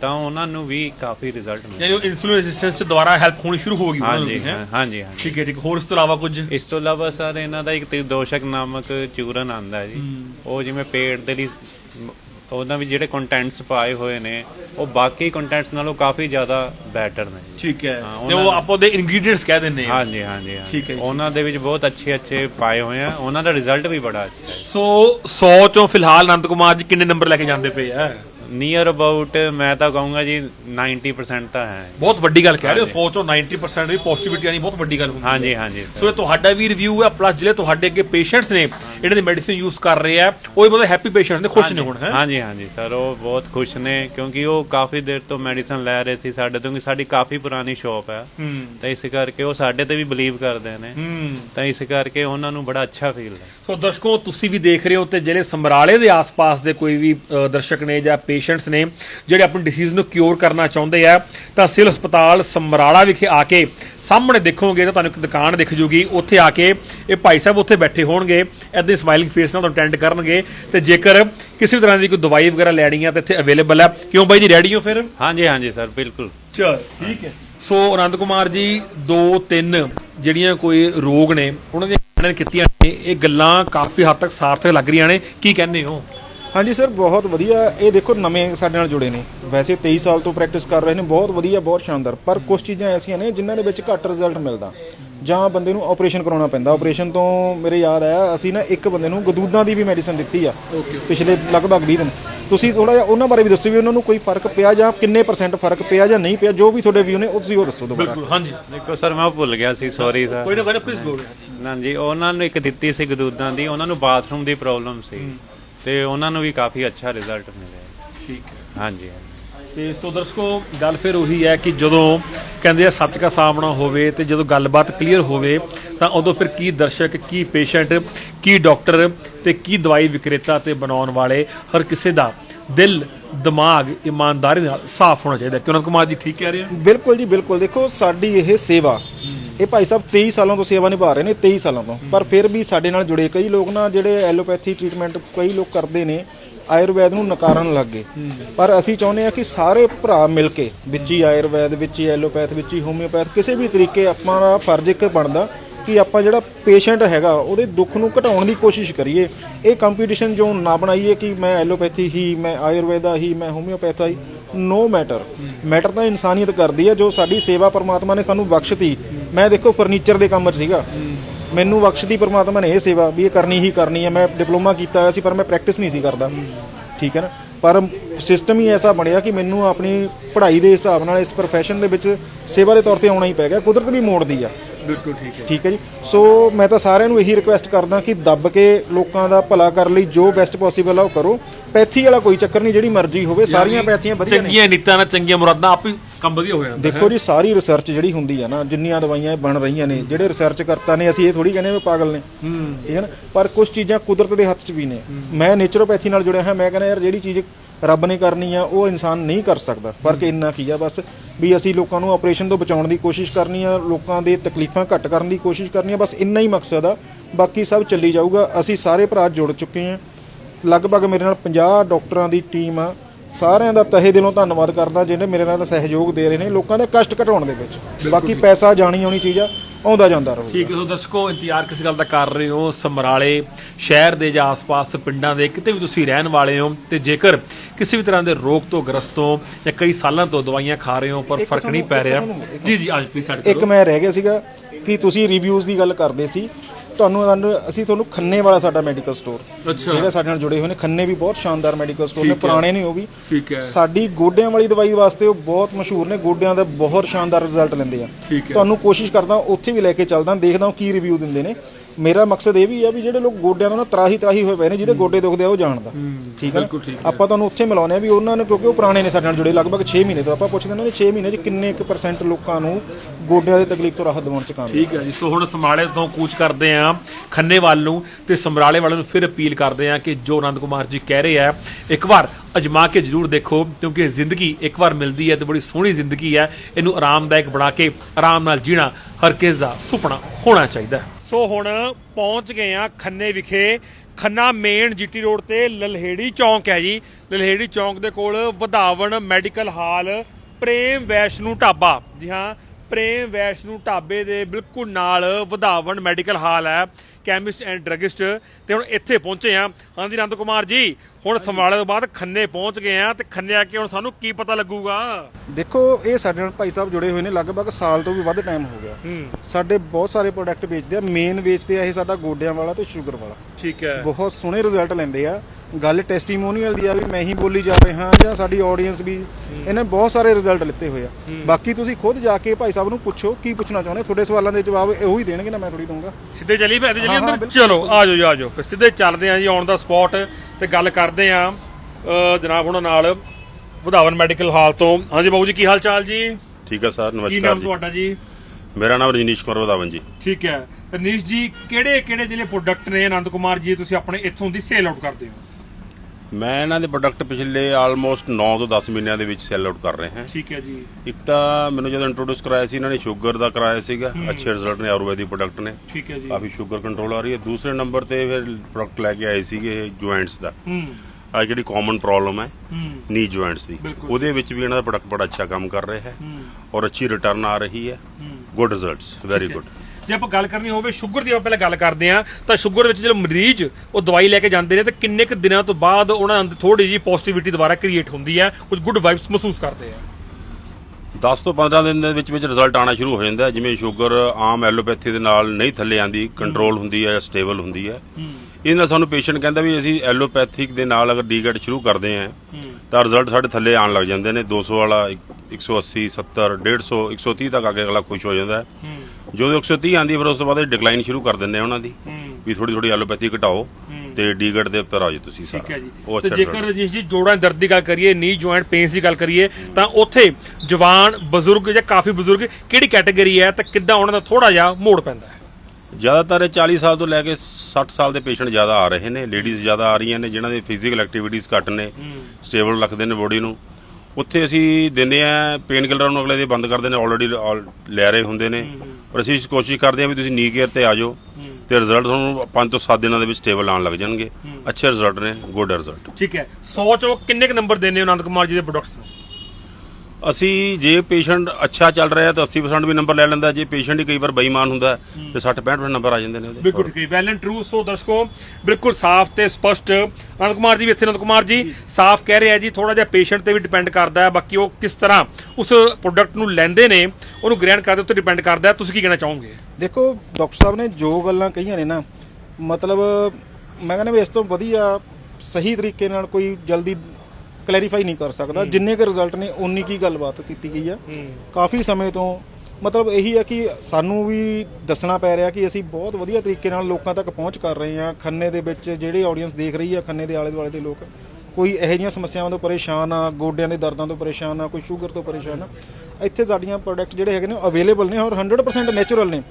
ਤਾਂ ਉਹਨਾਂ ਨੂੰ ਵੀ ਕਾਫੀ ਰਿਜ਼ਲਟ ਮਿਲੇ। ਯਾਨੀ ਉਹ ਇਨਸੂਲਿਨ ਰੈਜ਼ਿਸਟੈਂਸ ਚ ਦੁਬਾਰਾ ਹੈਲਪ ਹੋਣੀ ਸ਼ੁਰੂ ਹੋ ਗਈ ਉਹਨਾਂ ਨੂੰ ਹਾਂਜੀ ਹੈਂ? ਹਾਂਜੀ ਹਾਂਜੀ। ਠੀਕ ਹੈ ਠੀਕ। ਹੋਰ ਇਸ ਤੋਂ ਇਲਾਵਾ ਕੁਝ? ਇਸ ਤੋਂ ਇਲਾਵਾ ਸਰ ਇਹਨਾਂ ਦਾ ਇੱਕ ਤਿਰਦੋਸ਼ਕ ਨਾਮਕ ਚੂਰਨ ਆਂਦਾ ਹੈ। ਜੀ ਉਹ ਜਿਵੇਂ ਪੇਟ ਦੇ ਲਈ ਮ- ਉਹਨਾਂ ਵਿੱਚ ਜਿਹੜੇ ਕੰਟੈਂਟਸ ਪਾਏ ਹੋਏ ਨੇ ਉਹ ਬਾਕੀ ਕੰਟੈਂਟਸ ਨਾਲੋਂ ਕਾਫੀ ਜ਼ਿਆਦਾ ਬੈਟਰ ਨੇ। ਠੀਕ ਹੈ। ਹਾਂ, ਤੇ ਉਹ ਉਹਨਾਂ- ਆਪਾਂ ਉਹਦੇ ਇਨਗਰੀਡੀਅੰਟਸ ਕਹਿ ਦਿੰਨੇ ਆ ਹਾਂਜੀ ਹਾਂਜੀ ਹਾਂਜੀ। ਠੀਕ ਹੈ ਜੀ। ਉਹਨਾਂ ਦੇ ਵਿੱਚ ਬਹੁਤ ਅੱਛੇ ਅੱਛੇ ਪਾਏ ਹੋਏ ਆ। ਉਹਨਾਂ ਦਾ ਰਿਜ਼ਲਟ ਵੀ ਬੜਾ ਅੱਛਾ ਹੈ। ਸੋ 100 ਚੋਂ ਫਿਲਹਾਲ ਅਨੰਤ ਕੁਮਾਰ ਜੀ ਕਿੰਨੇ ਨੰਬਰ ਲੈ ਕੇ ਜਾਂਦੇ ਪਏ ਆ? ਨੀਅਰ ਅਬਾਊਟ ਮੈਂ ਤਾਂ ਕਹੂੰਗਾ ਜੀ 90% ਤਾਂ ਹੈ। ਬਹੁਤ ਵੱਡੀ ਗੱਲ ਕਹਿ ਰਹੇ ਹੋ 100 ਚੋਂ 90% ਦੀ ਪੋਜ਼ਿਟਿਵਿਟੀ ਆਣੀ ਬਹੁਤ ਵੱਡੀ ਗੱਲ ਹੁੰਦੀ ਹੈ। ਹਾਂਜੀ ਹਾਂਜੀ। ਸੋ ਇਹ ਤੁਹਾਡਾ ਵੀ ਰਿਵਿਊ ਹੈ ਪਲੱਸ ਜਿਹੜੇ ਤੁਹਾਡੇ ਅੱਗੇ ਪੇਸ਼ੈਂਟਸ ਨੇ ਇਹਨਾਂ ਦੀ ਮੈਡੀਸਿਨ ਯੂਜ਼ ਕਰ ਰਹੇ ਆ ਉਹ ਵੀ ਬਹੁਤ ਹੈਪੀ ਪੇਸ਼ੈਂਟ ਨੇ ਖੁਸ਼ ਨੇ ਹੁਣ ਹੈ? ਹਾਂਜੀ ਹਾਂਜੀ ਸਰ ਉਹ ਬਹੁਤ ਖੁਸ਼ ਨੇ ਕਿਉਂਕਿ ਉਹ ਕਾਫੀ ਦੇਰ ਤੋਂ ਮੈਡੀਸਨ ਲੈ ਰਹੇ ਸੀ ਸਾਡੇ ਤੋਂ ਕਿ ਸਾਡੀ ਕਾਫੀ ਪੁਰਾਣੀ ਸ਼ਾਪ ਹੈ। ਤਾਂ ਇਸ ਕਰਕੇ ਉਹ ਸਾਡੇ ਤੇ ਵੀ ਬਲੀਵ ਕਰਦੇ ਨੇ। ਤਾਂ ਇਸ ਕਰਕੇ ਉਹਨਾਂ ਨੂੰ ਬੜਾ ਅੱਛਾ ਫੀਲ ਹੈ। ਸੋ ਦਰਸ਼ਕੋ ਤੁਸੀਂ ਵੀ ਦੇਖ ਰਹੇ ਹੋ ਤੇ ਜਿਹੜੇ ਸਮਰਾਲੇ ਦੇ ਆਸ-ਪਾਸ ਦੇ ਕੋਈ ਵੀ ਦਰਸ਼ਕ ਨੇ ਜਾਂ ਪੇਸ਼ੈਂਟਸ ਨੇ ਜਿਹੜੇ ਆਪਣੀ ਡਿਸੀਜ਼ ਨੂੰ ਕਿਉਰ ਕਰਨਾ ਚਾਹੁੰਦੇ ਆ ਤਾਂ ਸਿਵਲ ਹਸਪਤਾਲ ਸਮਰਾਲਾ ਵਿਖੇ ਆ ਕੇ ਸਾਹਮਣੇ ਦੇਖੋਗੇ ਤਾਂ ਤੁਹਾਨੂੰ ਇੱਕ ਦੁਕਾਨ ਦਿਖ ਜੂਗੀ ਉੱਥੇ ਆ ਕੇ ਇਹ ਭਾਈ ਸਾਹਿਬ ਉੱਥੇ ਬੈਠੇ ਹੋਣਗੇ ਐਦਾਂ ਸਮਾਈਲਿੰਗ ਫੇਸ ਨਾਲ ਤੁਹਾਨੂੰ ਅਟੈਂਡ ਕਰਨਗੇ ਤੇ ਜੇਕਰ ਕਿਸੇ ਵੀ ਤਰ੍ਹਾਂ ਦੀ ਕੋਈ ਦਵਾਈ ਵਗੈਰਾ ਲੈਣੀ ਆ ਤਾਂ ਇੱਥੇ ਅਵੇਲੇਬਲ ਹੈ ਕਿਉਂ ਬਾਈ ਜੀ ਰੈਡੀ ਹੋ ਫਿਰ? ਹਾਂਜੀ ਹਾਂਜੀ ਸਰ ਬਿਲਕੁਲ। ਚਲ ਠੀਕ ਹੈ। ਸੋ ਆਨੰਦ ਕੁਮਾਰ ਜੀ ਦੋ ਤਿੰਨ ਜਿਹੜੀਆਂ ਕੋਈ ਰੋਗ ਨੇ ਉਹਨਾਂ ਦੀਆਂ ਕੀਤੀਆਂ ਨੇ ਇਹ ਗੱਲਾਂ ਕਾਫੀ ਹੱਦ ਤੱਕ ਸਾਰਥਕ ਲੱਗ ਰਹੀਆਂ ਨੇ। ਕੀ ਕਹਿੰਦੇ ਹੋ? ਹਾਂਜੀ ਸਰ ਬਹੁਤ ਵਧੀਆ। ਇਹ ਦੇਖੋ ਨਵੇਂ ਸਾਡੇ ਨਾਲ ਜੁੜੇ ਨੇ। ਵੈਸੇ 23 ਸਾਲ ਤੋਂ ਪ੍ਰੈਕਟਿਸ ਕਰ ਰਹੇ ਨੇ ਬਹੁਤ ਵਧੀਆ ਬਹੁਤ ਸ਼ਾਨਦਾਰ। ਪਰ ਕੁਝ ਚੀਜ਼ਾਂ ਐਸੀਆਂ ਨੇ ਜਿਨ੍ਹਾਂ ਦੇ ਵਿੱਚ ਘੱਟ ਰਿਜ਼ਲਟ ਮਿਲਦਾ। ਜਾਂ ਬੰਦੇ ਨੂੰ ਆਪਰੇਸ਼ਨ ਕਰਾਉਣਾ ਪੈਂਦਾ। ਆਪਰੇਸ਼ਨ ਤੋਂ ਮੇਰੇ ਯਾਦ ਆਇਆ ਅਸੀਂ ਨਾ ਇੱਕ ਬੰਦੇ ਨੂੰ ਗਦੂਦਾਂ ਦੀ ਵੀ ਮੈਡੀਸਨ ਦਿੱਤੀ ਆ ਪਿਛਲੇ ਲਗਭਗ 20 ਦਿਨ। ਤੁਸੀਂ ਥੋੜਾ ਜਿਹਾ ਉਹਨਾਂ ਬਾਰੇ ਵੀ ਦੱਸੋ ਵੀ ਉਹਨਾਂ ਨੂੰ ਕੋਈ ਫ਼ਰਕ ਪਿਆ ਜਾਂ ਕਿੰਨੇ ਪਰਸੈਂਟ ਫ਼ਰਕ ਪਿਆ ਜਾਂ ਨਹੀਂ ਪਿਆ? ਜੋ ਵੀ ਤੁਹਾਡੇ ਵਿਊ ਨੇ ਉਹ ਤੁਸੀਂ ਉਹ ਦੱਸੋ ਦੁਬਾਰਾ। ਬਿਲਕੁਲ ਹਾਂਜੀ। ਦੇਖੋ ਸਰ ਮੈਂ ਉਹ ਭੁੱਲ ਗਿਆ ਸੀ ਸੌਰੀ ਸਰ। ਕੋਈ ਨਾ ਕੋਈ ਨਾ ਪਲੀਜ਼ ਗੋ ਨਾ ਜੀ ਉਹਨਾਂ ਨੂੰ ਇੱਕ ਦਿੱਤੀ ਸੀ ਗਦੂਦਾਂ ਦੀ। ਉਹਨਾਂ ਨੂੰ ਬਾਥਰੂਮ ਦੀ ਪ੍ਰੋਬਲਮ ਸੀ। ਤੇ ਉਹਨਾਂ ਨੂੰ ਵੀ ਕਾਫੀ ਅੱਛਾ ਰਿਜ਼ਲਟ ਮਿਲਿਆ। ਠੀਕ ਹੈ। ਹਾਂਜੀ ਹਾਂਜੀ। ਤੇ ਸੋ ਦਰਸ਼ਕੋ ਗੱਲ ਫਿਰ ਉਹੀ ਹੈ ਕਿ ਜਦੋਂ ਕਹਿੰਦੇ ਆ ਸੱਚ ਦਾ ਸਾਹਮਣਾ ਹੋਵੇ ਤੇ ਜਦੋਂ ਗੱਲਬਾਤ ਕਲੀਅਰ ਹੋਵੇ ਤਾਂ ਉਦੋਂ ਫਿਰ ਕੀ ਦਰਸ਼ਕ ਕੀ ਪੇਸ਼ੈਂਟ ਕੀ ਡਾਕਟਰ ਤੇ ਕੀ ਦਵਾਈ ਵਿਕਰੇਤਾ ਤੇ ਬਣਾਉਣ ਵਾਲੇ ਹਰ ਕਿਸੇ ਦਾ ਦਿਲ ਦਿਮਾਗ ਇਮਾਨਦਾਰੀ ਨਾਲ ਸਾਫ਼ ਹੋਣਾ ਚਾਹੀਦਾ ਕਿਉਂ ਕੁਮਾਰ ਜੀ ਠੀਕ ਕਹਿ ਰਹੇ ਆ ਬਿਲਕੁਲ ਜੀ ਬਿਲਕੁਲ। ਦੇਖੋ ਸਾਡੀ ਇਹ ਸੇਵਾ ਇਹ ਭਾਈ ਸਾਹਿਬ 23 ਸਾਲਾਂ ਤੋਂ ਸੇਵਾ ਨਿਭਾ ਰਹੇ ਨੇ 23 ਸਾਲਾਂ ਤੋਂ। ਪਰ ਫਿਰ ਵੀ ਸਾਡੇ ਨਾਲ ਜੁੜੇ ਕਈ ਲੋਕ ਨਾ ਜਿਹੜੇ ਐਲੋਪੈਥੀ ਟ੍ਰੀਟਮੈਂਟ ਕਈ ਲੋਕ ਕਰਦੇ ਨੇ ਆਯੁਰਵੈਦ ਨੂੰ ਨਕਾਰਨ ਲੱਗ ਗਏ। ਪਰ ਅਸੀਂ ਚਾਹੁੰਦੇ ਆ ਕਿ ਸਾਰੇ ਭਰਾ ਮਿਲ ਕੇ ਵਿੱਚ ਹੀ ਆਯੁਰਵੈਦ ਵਿੱਚ ਹੀ ਐਲੋਪੈਥ ਵਿੱਚ ਹੀ ਹੋਮਿਓਪੈਥ ਕਿਸੇ ਵੀ ਤਰੀਕੇ ਆਪਾਂ ਦਾ ਫਰਜ਼ ਇੱਕ ਬਣਦਾ ਕਿ ਆਪਾਂ ਜਿਹੜਾ ਪੇਸ਼ੈਂਟ ਹੈਗਾ, ਉਹਦੇ ਦੁੱਖ ਨੂੰ ਘਟਾਉਣ ਦੀ ਕੋਸ਼ਿਸ਼ ਕਰੀਏ। ਇਹ ਕੰਪੀਟੀਸ਼ਨ ਜ਼ੋਨ ਨਾ ਬਣਾਈਏ ਕਿ ਮੈਂ ਐਲੋਪੈਥੀ ਹੀ, ਮੈਂ ਆਯੁਰਵੇਦਾ ਹੀ, ਮੈਂ ਹੋਮਿਓਪੈਥਾ ਹੀ ਨੋ ਮੈਟਰ ਮੈਟਰ ਤਾਂ ਇਨਸਾਨੀਅਤ ਕਰਦੀ ਹੈ ਜੋ ਸਾਡੀ ਸੇਵਾ ਪਰਮਾਤਮਾ ਨੇ ਸਾਨੂੰ ਬਖਸ਼ਤੀ। ਮੈਂ ਦੇਖੋ ਫਰਨੀਚਰ ਦੇ ਕੰਮ 'ਚ ਸੀਗਾ। ਮੈਨੂੰ ਬਖਸ਼ਦੀ ਪਰਮਾਤਮਾ ਨੇ ਇਹ ਸੇਵਾ ਵੀ ਇਹ ਕਰਨੀ ਹੀ ਕਰਨੀ ਹੈ ਮੈਂ ਡਿਪਲੋਮਾ ਕੀਤਾ ਹੋਇਆ ਸੀ, ਪਰ ਮੈਂ ਪ੍ਰੈਕਟਿਸ ਨਹੀਂ ਸੀ ਕਰਦਾ। ਠੀਕ ਹੈ ਨਾ? ਪਰ ਸਿਸਟਮ ਹੀ ਐਸਾ ਬਣਿਆ ਕਿ ਮੈਨੂੰ ਆਪਣੀ ਪੜ੍ਹਾਈ ਦੇ ਹਿਸਾਬ ਨਾਲ ਇਸ profession ਦੇ ਵਿੱਚ ਸੇਵਾ ਦੇ ਤੌਰ ਤੇ ਆਉਣਾ ਹੀ ਪੈ ਗਿਆ। ਕੁਦਰਤ ਵੀ ਮੋੜਦੀ ਆ। ਬਿਲਕੁਲ ਠੀਕ ਹੈ ਠੀਕ ਹੈ ਜੀ। ਸੋ ਮੈਂ ਤਾਂ ਸਾਰਿਆਂ ਨੂੰ ਇਹੀ ਰਿਕੁਐਸਟ ਕਰਦਾ ਕਿ ਦੱਬ ਕੇ ਲੋਕਾਂ ਦਾ ਭਲਾ ਕਰਨ ਲਈ ਜੋ ਬੈਸਟ ਪੋਸੀਬਲ ਆ ਉਹ ਕਰੋ। ਪੈਥੀ ਵਾਲਾ ਕੋਈ ਚੱਕਰ ਨਹੀਂ ਜਿਹੜੀ ਮਰਜ਼ੀ ਹੋਵੇ ਸਾਰੀਆਂ ਪੈਥੀਆਂ ਵਧੀਆ ਨੇ। ਚੰਗੀਆਂ ਨੀਤਾਂ ਨਾਲ ਚੰਗੀਆਂ ਮੁਰਾਦਾਂ ਆਪ ਹੀ ਕੰਮ ਵਧੀਆ ਹੋ ਜਾਂਦਾ ਦੇਖੋ ਜੀ ਸਾਰੀ ਰਿਸਰਚ ਜਿਹੜੀ ਹੁੰਦੀ ਆ ਨਾ ਜਿੰਨੀਆਂ ਦਵਾਈਆਂ ਇਹ ਬਣ ਰਹੀਆਂ ਨੇ ਜਿਹੜੇ ਰਿਸਰਚ ਕਰਤਾ ਨੇ ਅਸੀਂ ਇਹ ਥੋੜੀ ਕਹਿੰਦੇ ਵੀ ਪਾਗਲ ਨੇ। ਠੀਕ ਹੈ ਨਾ? ਪਰ ਕੁਝ ਚੀਜ਼ਾਂ ਕੁਦਰਤ ਦੇ ਹੱਥ 'ਚ ਵੀ ਨੇ। ਮੈਂ ਨੇਚਰੋਪੈਥੀ ਨਾਲ ਜੁੜਿਆ ਹਾਂ ਮੈਂ ਕਹਿੰਦਾ ਯਾਰ ਜਿਹੜੀ ਚੀਜ਼ ਰੱਬ ਨੇ ਕਰਨੀ ਆ ਉਹ ਇਨਸਾਨ ਨਹੀਂ ਕਰ ਸਕਦਾ। ਪਰ ਕਿ ਇੰਨਾ ਕੀ ਆ ਬਸ ਵੀ ਅਸੀਂ ਲੋਕਾਂ ਨੂੰ ਆਪਰੇਸ਼ਨ ਤੋਂ ਬਚਾਉਣ ਦੀ ਕੋਸ਼ਿਸ਼ ਕਰਨੀ ਆ ਲੋਕਾਂ ਦੇ ਤਕਲੀਫਾਂ ਘੱਟ ਕਰਨ ਦੀ ਕੋਸ਼ਿਸ਼ ਕਰਨੀ ਆ ਬਸ ਇੰਨਾ ਹੀ ਮਕਸਦ ਆ। ਬਾਕੀ ਸਭ ਚੱਲੀ ਜਾਊਗਾ। ਅਸੀਂ ਸਾਰੇ ਭਰਾ ਜੁੜ ਚੁੱਕੇ ਹਾਂ ਲਗਭਗ ਮੇਰੇ ਨਾਲ 50 ਡਾਕਟਰਾਂ ਦੀ ਟੀਮ ਆ। ਸਾਰਿਆਂ ਦਾ ਤਹਿ ਦਿਲੋਂ ਧੰਨਵਾਦ ਕਰਦਾ ਜਿਹਨੇ ਮੇਰੇ ਨਾਲ ਸਹਿਯੋਗ ਦੇ ਰਹੇ ਨੇ। ਲੋਕਾਂ ਦੇ ਕਸ਼ਟ ਘਟਾਉਣ ਦੇ ਵਿੱਚ। ਬਾਕੀ ਪੈਸਾ ਜਾਣੀ ਆਉਣੀ ਚੀਜ਼ ਆ। ਆਉਂਦਾ ਜਾਂਦਾ ਰਹੂ ਠੀਕ ਹੈ ਸੋ ਦਰਸ਼ਕੋ ਇੰਤਜ਼ਾਰ ਕਿਸ ਗੱਲ ਦਾ ਕਰ ਰਹੇ ਹੋ? ਸਮਰਾਲੇ ਸ਼ਹਿਰ ਦੇ ਜਾਂ ਆਸ-ਪਾਸ ਪਿੰਡਾਂ ਦੇ ਕਿਤੇ ਵੀ ਤੁਸੀਂ ਰਹਿਣ ਵਾਲੇ ਹੋ ਤੇ ਜੇਕਰ ਕਿਸੇ ਵੀ ਤਰ੍ਹਾਂ ਦੇ ਰੋਗ ਤੋਂ ਗ੍ਰਸਤ ਹੋ ਜਾਂ ਕਈ ਸਾਲਾਂ ਤੋਂ ਦਵਾਈਆਂ ਖਾ ਰਹੇ ਹੋ ਪਰ ਫ਼ਰਕ ਨਹੀਂ ਪੈ ਰਿਹਾ। ਜੀ ਜੀ ਅੱਜ ਪਲੀਜ਼ ਸਾਈਡ ਇੱਕ ਮੈਂ ਰਹਿ ਗਿਆ ਸੀਗਾ ਕਿ ਤੁਸੀਂ ਰਿਵਿਊਜ਼ ਦੀ ਗੱਲ ਕਰਦੇ ਸੀ। ਤੁਹਾਨੂੰ ਤੁਹਾਨੂੰ- ਅਸੀਂ ਤੁਹਾਨੂੰ ਖੰਨੇ ਵਾਲਾ ਸਾਡਾ ਮੈਡੀਕਲ ਸਟੋਰ ਅੱਛਾ। ਜਿਹੜਾ ਸਾਡੇ ਨਾਲ ਜੁੜੇ ਹੋਏ ਨੇ ਖੰਨੇ ਵੀ ਬਹੁਤ ਸ਼ਾਨਦਾਰ ਮੈਡੀਕਲ ਸਟੋਰ ਨੇ ਪੁਰਾਣੇ ਨੇ ਉਹ ਵੀ। ਠੀਕ ਹੈ। ਸਾਡੀ ਗੋਡਿਆਂ ਵਾਲੀ ਦਵਾਈ ਵਾਸਤੇ ਉਹ ਬਹੁਤ ਮਸ਼ਹੂਰ ਨੇ ਗੋਡਿਆਂ ਦਾ ਬਹੁਤ ਸ਼ਾਨਦਾਰ ਰਿਜ਼ਲਟ ਲੈਂਦੇ ਆ। ਤੁਹਾਨੂੰ ਕੋਸ਼ਿਸ਼ ਕਰਦਾ ਉੱਥੇ ਵੀ ਲੈ ਕੇ ਚੱਲਦਾ ਦੇਖਦਾ ਉਹ ਕੀ ਰਿਵਿਊ ਦਿੰਦੇ ਨੇ। ਮੇਰਾ ਮਕਸਦ ਇਹ ਵੀ ਆ ਵੀ ਜਿਹੜੇ ਲੋਕ ਗੋਡਿਆਂ ਤੋਂ ਨਾ ਤਰਾਹੀ ਤਰਾਹੀ ਹੋਏ ਪਏ ਨੇ ਜਿਹਦੇ ਗੋਡੇ ਦੁਖਦੇ ਆ ਉਹ ਜਾਣਦਾ। ਠੀਕ ਹੈ? ਬਿਲਕੁਲ ਠੀਕ ਆਪਾਂ ਤੁਹਾਨੂੰ ਉੱਥੇ ਮਿਲਾਉਂਦੇ ਆ ਵੀ ਉਹਨਾਂ ਨੂੰ ਕਿਉਂਕਿ ਉਹ ਪੁਰਾਣੇ ਨੇ ਸਾਡੇ ਨਾਲ ਜੁੜੇ ਲਗਭਗ 6 ਮਹੀਨੇ ਤੋਂ। ਆਪਾਂ ਪੁੱਛਦੇ ਉਹਨਾਂ ਨੇ 6 ਮਹੀਨੇ 'ਚ ਕਿੰਨੇ ਕੁ ਪਰਸੈਂਟ ਲੋਕਾਂ ਨੂੰ ਗੋਡਿਆਂ ਦੀ ਤਕਲੀਫ ਤੋਂ ਰਾਹਤ ਦਿਵਾਉਣ 'ਚ ਕਾਮਯਾਬ ਠੀਕ ਹੈ ਜੀ। ਸੋ ਹੁਣ ਸਮਰਾਲੇ ਤੋਂ ਕੂਚ ਕਰਦੇ ਆਂ ਖੰਨੇ ਵੱਲ ਨੂੰ ਤੇ ਸਮਰਾਲੇ ਵਾਲਿਆਂ ਨੂੰ ਫਿਰ ਅਪੀਲ ਕਰਦੇ ਆਂ ਕਿ ਜੋ ਆਨੰਦ ਕੁਮਾਰ ਜੀ ਕਹਿ ਰਹੇ ਆ ਇੱਕ ਵਾਰ ਅਜਮਾ ਕੇ ਜਰੂਰ ਦੇਖੋ ਕਿਉਂਕਿ ਜ਼ਿੰਦਗੀ ਇੱਕ ਵਾਰ ਮਿਲਦੀ ਹੈ ਤੇ ਬੜੀ ਸੋਹਣੀ ਜ਼ਿੰਦਗੀ ਹੈ। ਇਹਨੂੰ ਆਰਾਮਦਾਇਕ ਬਣਾ ਕੇ ਆਰਾਮ ਨਾਲ ਜੀਣਾ ਹਰ ਕਿਸੇ ਦਾ ਸੁਪਨਾ ਹੋਣਾ ਚਾਹੀਦਾ ਹੈ। ਸੋ ਹੁਣ ਪਹੁੰਚ ਗਏ ਆ ਖੰਨੇ ਵਿਖੇ। ਖੰਨਾ ਮੇਨ ਜੀਟੀ ਰੋਡ ਤੇ ਲਲਹੇੜੀ ਚੌਂਕ ਹੈ ਜੀ। ਲਲਹੇੜੀ ਚੌਂਕ ਦੇ ਕੋਲ ਵਧਾਵਣ ਮੈਡੀਕਲ ਹਾਲ, ਪ੍ਰੇਮ ਵੈਸ਼ਨੂ ਢਾਬਾ। ਜੀ ਹਾਂ, ਪ੍ਰੇਮ ਵੈਸ਼ਨੂ ਢਾਬੇ ਦੇ ਬਿਲਕੁਲ ਨਾਲ ਵਧਾਵਣ ਮੈਡੀਕਲ ਹਾਲ ਹੈ। ਕੈਮਿਸਟ ਐਂਡ ਡਰਗਿਸਟ ਤੇ ਹੁਣ ਇੱਥੇ ਪਹੁੰਚੇ ਆ ਹਾਂਜੀ ਆਨੰਦ ਕੁਮਾਰ ਜੀ ਹੁਣ ਸਮਰਾਲੇ ਤੋਂ ਬਾਅਦ ਖੰਨੇ ਪਹੁੰਚ ਗਏ ਆ ਤੇ ਖੰਨੇ ਆ ਕੇ ਹੁਣ ਸਾਨੂੰ ਕੀ ਪਤਾ ਲੱਗੂਗਾ? ਦੇਖੋ ਇਹ ਸਾਡੇ ਨਾਲ ਭਾਈ ਸਾਹਿਬ ਜੁੜੇ ਹੋਏ ਨੇ ਲਗਭਗ ਸਾਲ ਤੋਂ ਵੀ ਵੱਧ ਟਾਈਮ ਹੋ ਗਿਆ। ਸਾਡੇ ਬਹੁਤ ਸਾਰੇ ਪ੍ਰੋਡਕਟ ਵੇਚਦੇ ਆ। ਮੇਨ ਵੇਚਦੇ ਆ ਇਹ ਸਾਡਾ ਗੋਡਿਆਂ ਵਾਲਾ ਤੇ ਸ਼ੂਗਰ ਵਾਲਾ। ਠੀਕ ਹੈ। ਬਹੁਤ ਸੋਹਣੇ ਰਿਜ਼ਲਟ ਲੈਂਦੇ ਆ। ਗੱਲ ਟੈਸਟੀਮੋਨੀਅਲ ਦੀ ਆ ਵੀ ਮੈਂ ਹੀ ਬੋਲੀ ਜਾ ਰਿਹਾ ਜਾਂ ਸਾਡੀ ਆਡੀਅנס ਵੀ ਇਹਨੇ ਬਹੁਤ ਸਾਰੇ ਰਿਜ਼ਲਟ ਲਿੱਤੇ ਹੋਏ ਆ। ਬਾਕੀ ਤੁਸੀਂ ਖੁਦ ਜਾ ਕੇ ਭਾਈ ਸਾਹਿਬ ਨੂੰ ਪੁੱਛੋ ਕੀ ਪੁੱਛਣਾ ਚਾਹੁੰਦੇ ਤੁਹਾਡੇ ਸਵਾਲਾਂ ਦੇ ਜਵਾਬ ਇਹੋ ਹੀ ਦੇਣਗੇ ਨਾ ਮੈਂ ਥੋੜੀ ਦਊਂਗਾ। ਸਿੱਧੇ ਚੱਲੀ ਫਿਰ ਚੱਲੀ ਅੰਦਰ। ਚਲੋ ਆ ਜਾਓ ਜੀ, ਆ ਜਾਓ ਫਿਰ ਸਿੱਧੇ ਚੱਲਦੇ ਆਂ ਜੀ ਔਨ ਦਾ ਸਪੌਟ ਤੇ ਗੱਲ ਕਰਦੇ ਆਂ। ਜਨਾਬ ਉਹਨਾਂ ਨਾਲ ਵਧਾਵਨ ਮੈਡੀਕਲ ਹਾਲ ਤੋਂ। ਹਾਂਜੀ ਬਾਬੂ ਜੀ ਕੀ ਹਾਲ ਚਾਲ ਜੀ? ਠੀਕ ਹੈ ਸਰ ਕੀ ਨਮਸਕਾਰ ਨਾਮ ਜੀ। ਤੁਹਾਡਾ ਜੀ? ਮੇਰਾ ਨਾਮ ਰਜਨੀਸ਼ ਕੁਮਾਰ ਵਧਾਵਨ ਜੀ। ਠੀਕ ਹੈ। ਰਨੀਸ਼ ਜੀ ਕਿਹੜੇ ਕਿਹੜੇ ਜਿਹੜੇ ਪ੍ਰੋਡਕਟ ਨੇ ਆਨੰਦ ਕੁਮਾਰ ਜੀ ਤੁਸੀਂ ਆਪਣੇ ਇੱਥੋਂ ਦੀ ਸੇਲ ਆਊਟ ਕਰਦੇ ਹੋ? ਮੈਂ ਇਹਨਾਂ ਦੇ ਪ੍ਰੋਡਕਟ ਪਿਛਲੇ ਆਲਮੋਸਟ 9 ਤੋਂ 10 ਮਹੀਨਿਆਂ ਦੇ ਵਿੱਚ ਸੈਲ ਆਊਟ ਕਰ ਰਹੇ ਹਾਂ। ਠੀਕ ਹੈ ਜੀ। ਇੱਕ ਤਾਂ ਮੈਨੂੰ ਜਦੋਂ ਇੰਟਰੋਡਿਊਸ ਕਰਾਇਆ ਸੀ ਇਹਨਾਂ ਨੇ ਸ਼ੂਗਰ ਦਾ ਕਰਾਇਆ ਸੀਗਾ। ਅੱਛੇ ਰਿਜ਼ਲਟ ਨੇ ਆਯੁਰਵੈਦਿਕ ਪ੍ਰੋਡਕਟ ਨੇ। ਠੀਕ ਹੈ ਜੀ। ਕਾਫੀ ਸ਼ੂਗਰ ਕੰਟਰੋਲ ਆ ਰਹੀ ਹੈ। ਦੂਸਰੇ ਨੰਬਰ ਤੇ ਫਿਰ ਪ੍ਰੋਡਕਟ ਲੈ ਕੇ ਆਏ ਸੀਗੇ ਜੁਆਇੰਟਸ ਦਾ। ਹੂੰ। ਆ ਜਿਹੜੀ ਕਾਮਨ ਪ੍ਰੋਬਲਮ ਹੈ ਨੀ ਜੁਆਇੰਟਸ ਦੀ। ਉਹਦੇ ਵਿੱਚ ਵੀ ਇਹਨਾਂ ਦਾ ਪ੍ਰੋਡਕਟ ਬੜਾ ਅੱਛਾ ਕੰਮ ਕਰ ਰਿਹਾ ਹੈ ਔਰ ਅੱਛੀ ਰਿਟਰਨ ਆ ਰਹੀ ਹੈ। ਗੁੱਡ ਰਿਜ਼ਲਟਸ ਵੈਰੀ ਗੁੱਡ ਜੇ ਆਪਾਂ ਗੱਲ ਕਰਨੀ ਹੋਵੇ ਸ਼ੂਗਰ ਦੀ ਆਪਾਂ ਪਹਿਲਾਂ ਗੱਲ ਕਰਦੇ ਆਂ ਤਾਂ ਸ਼ੂਗਰ ਵਿੱਚ ਜਦੋਂ ਮਰੀਜ਼ ਉਹ ਦਵਾਈ ਲੈ ਕੇ ਜਾਂਦੇ ਨੇ ਤਾਂ ਕਿੰਨੇ ਕੁ ਦਿਨਾਂ ਤੋਂ ਬਾਅਦ ਉਹਨਾਂ ਅੰਦਰ ਥੋੜੀ ਜਿਹੀ ਪੋਜ਼ਿਟਿਵਿਟੀ ਦੁਬਾਰਾ ਕ੍ਰੀਏਟ ਹੁੰਦੀ ਹੈ ਕੁਝ ਗੁੱਡ ਵਾਈਬਸ ਮਹਿਸੂਸ ਕਰਦੇ ਆ। 10 ਤੋਂ 15 ਦਿਨ ਦੇ ਵਿੱਚ ਵਿੱਚ ਰਿਜ਼ਲਟ ਆਣਾ ਸ਼ੁਰੂ ਹੋ ਜਾਂਦਾ। ਜਿਵੇਂ ਸ਼ੂਗਰ ਆਮ ਐਲੋਪੈਥੀ ਦੇ ਨਾਲ ਨਹੀਂ ਥੱਲੇ ਆਂਦੀ ਕੰਟਰੋਲ ਹੁੰਦੀ ਹੈ ਸਟੇਬਲ ਹੁੰਦੀ ਹੈ। ਇਹਦੇ ਨਾਲ ਸਾਨੂੰ ਪੇਸ਼ੈਂਟ ਕਹਿੰਦਾ ਵੀ ਅਸੀਂ ਐਲੋਪੈਥਿਕ ਦੇ ਨਾਲ ਅਗਰ ਡੀਗਟ ਸ਼ੁਰੂ ਕਰਦੇ ਹਾਂ ਤਾਂ ਰਿਜ਼ਲਟ ਸਾਡੇ ਥੱਲੇ ਆਣ ਲੱਗ ਜਾਂਦੇ ਨੇ 200 ਵਾਲਾ 180 70 150 130 ਤੱਕ ਆ ਕੇ ਅਗਲਾ ਖੁਸ਼ ਹੋ ਜਾਂਦਾ ਹੈ। ਜਦੋਂ 130 ਆਂਦੀ ਫਿਰ ਉਸ ਤੋਂ ਬਾਅਦ ਡਿਕਲਾਈਨ ਸ਼ੁਰੂ ਕਰ ਦਿੰਦੇ ਆ ਉਹਨਾਂ ਦੀ। ਵੀ ਥੋੜੀ ਥੋੜੀ ਐਲੋਪੈਥੀ ਘਟਾਓ ਤੇ ਡੀਗਟ ਦੇ ਉੱਪਰ ਆ ਜਾਓ ਤੁਸੀਂ ਸਾਰਾ ਠੀਕ ਹੈ ਜੀ। ਉਹ ਤੇ ਅੱਛਾ ਜੇਕਰ result ਜੀ ਜੀ ਜੋੜਾਂ ਦਰਦ ਦੀ ਗੱਲ ਕਰੀਏ ਨੀ ਜੁਆਇੰਟ ਪੇਨਸ ਦੀ ਗੱਲ ਕਰੀਏ ਤਾਂ ਉੱਥੇ ਜਵਾਨ ਬਜ਼ੁਰਗ ਜਾਂ ਕਾਫੀ ਬਜ਼ੁਰਗ ਕਿਹੜੀ ਕੈਟਾਗਰੀ ਹੈ ਤਾਂ ਕਿੱਦਾਂ ਉਹਨਾਂ ਦਾ ਥੋੜਾ ਜਿਹਾ ਮੋੜ ਪੈਂਦਾ ਹੈ? ਜ਼ਿਆਦਾਤਰ ਇਹ 40 ਸਾਲ ਤੋਂ ਲੈ ਕੇ 60 ਸਾਲ ਦੇ ਪੇਸ਼ੈਂਟ ਜ਼ਿਆਦਾ ਆ ਰਹੇ ਨੇ ਲੇਡੀਜ਼ ਜ਼ਿਆਦਾ ਆ ਰਹੀਆਂ ਨੇ ਜਿਨ੍ਹਾਂ ਦੀ ਫਿਜ਼ੀਕਲ ਐਕਟੀਵਿਟੀਜ਼ ਘੱਟ ਨੇ ਸਟੇਬਲ ਰੱਖਦੇ ਨੇ ਬੋਡੀ ਨੂੰ। ਉੱਥੇ ਅਸੀਂ ਦਿੰਦੇ ਆ ਪੇਨ ਕਿਲਰਾਂ ਨੂੰ ਅਗਲੇ ਦੇ ਬੰਦ ਕਰਦੇ ਨੇ ਆਲਰੇਡੀ ਲੈ ਰਹੇ ਹੁੰਦੇ ਨੇ। ਪਰ ਅਸੀਂ ਕੋਸ਼ਿਸ਼ ਕਰਦੇ ਆ ਵੀ ਤੁਸੀਂ ਨੀ ਕੇਅਰ ਤੇ ਆ ਜਾਓ ਤੇ ਰਿਜ਼ਲਟ ਤੁਹਾਨੂੰ 5 ਤੋਂ 7 ਦਿਨਾਂ ਦੇ ਵਿੱਚ ਸਟੇਬਲ ਆਉਣ ਲੱਗ ਜਾਣਗੇ। ਅੱਛੇ ਰਿਜ਼ਲਟ ਨੇ ਗੁੱਡ ਰਿਜ਼ਲਟ ਠੀਕ ਹੈ। 100 ਚੋਂ ਕਿੰਨੇ ਕੁ ਨੰਬਰ ਦੇਣੇ ਆਨੰਦ ਕੁਮਾਰ ਜੀ ਦੇ ਪ੍ਰੋਡਕਟਸ ਨੂੰ? ਅਸੀਂ ਜੇ ਪੇਸ਼ੈਂਟ ਅੱਛਾ ਚੱਲ ਰਿਹਾ ਤਾਂ 80% ਵੀ ਨੰਬਰ ਲੈ ਲੈਂਦਾ ਜੇ ਪੇਸ਼ੈਂਟ ਹੀ ਕਈ ਵਾਰ ਬੇਈਮਾਨ ਹੁੰਦਾ ਹੈ, ਤੇ 60 65 ਨੰਬਰ ਆ ਜਾਂਦੇ ਨੇ ਉਹਦੇ। ਬਿਲਕੁਲ ਠੀਕ ਹੈ। ਵੈਲ ਐਂਡ ਟਰੂ ਸੋ ਦਰਸ਼ਕੋ ਬਿਲਕੁਲ ਸਾਫ਼ ਤੇ ਸਪਸ਼ਟ। ਅਨੰਦ ਕੁਮਾਰ ਜੀ ਵੀ ਇੱਥੇ ਅਨੰਦ ਕੁਮਾਰ ਜੀ ਸਾਫ਼ ਕਹਿ ਰਿਹਾ ਜੀ ਥੋੜਾ ਜਿਹਾ ਪੇਸ਼ੈਂਟ ਤੇ ਵੀ ਡਿਪੈਂਡ ਕਰਦਾ ਹੈ ਬਾਕੀ ਉਹ ਕਿਸ ਤਰ੍ਹਾਂ ਉਸ ਪ੍ਰੋਡਕਟ ਨੂੰ ਲੈਂਦੇ ਨੇ ਉਹਨੂੰ ਗ੍ਰਹਿਣ ਕਰਦੇ ਉੱਤੇ ਡਿਪੈਂਡ ਕਰਦਾ ਹੈ। ਤੁਸੀਂ ਕੀ ਕਹਿਣਾ ਚਾਹੋਗੇ? ਦੇਖੋ ਡਾਕਟਰ ਸਾਹਿਬ ਨੇ ਜੋ ਗੱਲਾਂ ਕਹੀਆਂ ਨੇ ਨਾ ਮਤਲਬ ਮੈਂ ਕਹਿੰਦਾ ਵੀ ਇਸ ਤੋਂ ਵਧੀਆ ਸਹੀ ਤਰੀਕੇ ਨਾਲ ਕੋਈ ਜਲਦੀ ਕਲੈਰੀਫਾਈ ਨਹੀਂ ਕਰ ਸਕਦਾ। ਜਿੰਨੇ ਕੁ ਰਿਜ਼ਲਟ ਨੇ ਉਨੀ ਕੀ ਗੱਲਬਾਤ ਕੀਤੀ ਗਈ ਆ। ਕਾਫੀ ਸਮੇਂ ਤੋਂ ਮਤਲਬ ਇਹੀ ਹੈ ਕਿ ਸਾਨੂੰ ਵੀ ਦੱਸਣਾ ਪੈ ਰਿਹਾ ਕਿ ਅਸੀਂ ਬਹੁਤ ਵਧੀਆ ਤਰੀਕੇ ਨਾਲ ਲੋਕਾਂ ਤੱਕ ਪਹੁੰਚ ਕਰ ਰਹੇ ਹਾਂ। ਖੰਨੇ ਦੇ ਵਿੱਚ ਜਿਹੜੇ ਆਡੀਅנס ਦੇਖ ਰਹੀ ਆ ਖੰਨੇ ਦੇ ਆਲੇ ਦੁਆਲੇ ਦੇ ਲੋਕ ਕੋਈ ਇਹੋ ਜਿਹੀਆਂ ਸਮੱਸਿਆਵਾਂ ਤੋਂ ਪਰੇਸ਼ਾਨ ਆ ਗੋਡਿਆਂ ਦੇ ਦਰਦਾਂ ਤੋਂ ਪਰੇਸ਼ਾਨ ਆ ਕੋਈ ਸ਼ੂਗਰ ਤੋਂ ਪਰੇਸ਼ਾਨ ਆ ਇੱਥੇ ਸਾਡੀਆਂ ਪ੍ਰੋਡਕਟ ਜਿਹੜੇ ਹੈਗੇ ਨੇ ਅਵੇਲੇਬਲ ਨੇ ਔਰ 100% ਨੇਚਰਲ ਨੇ।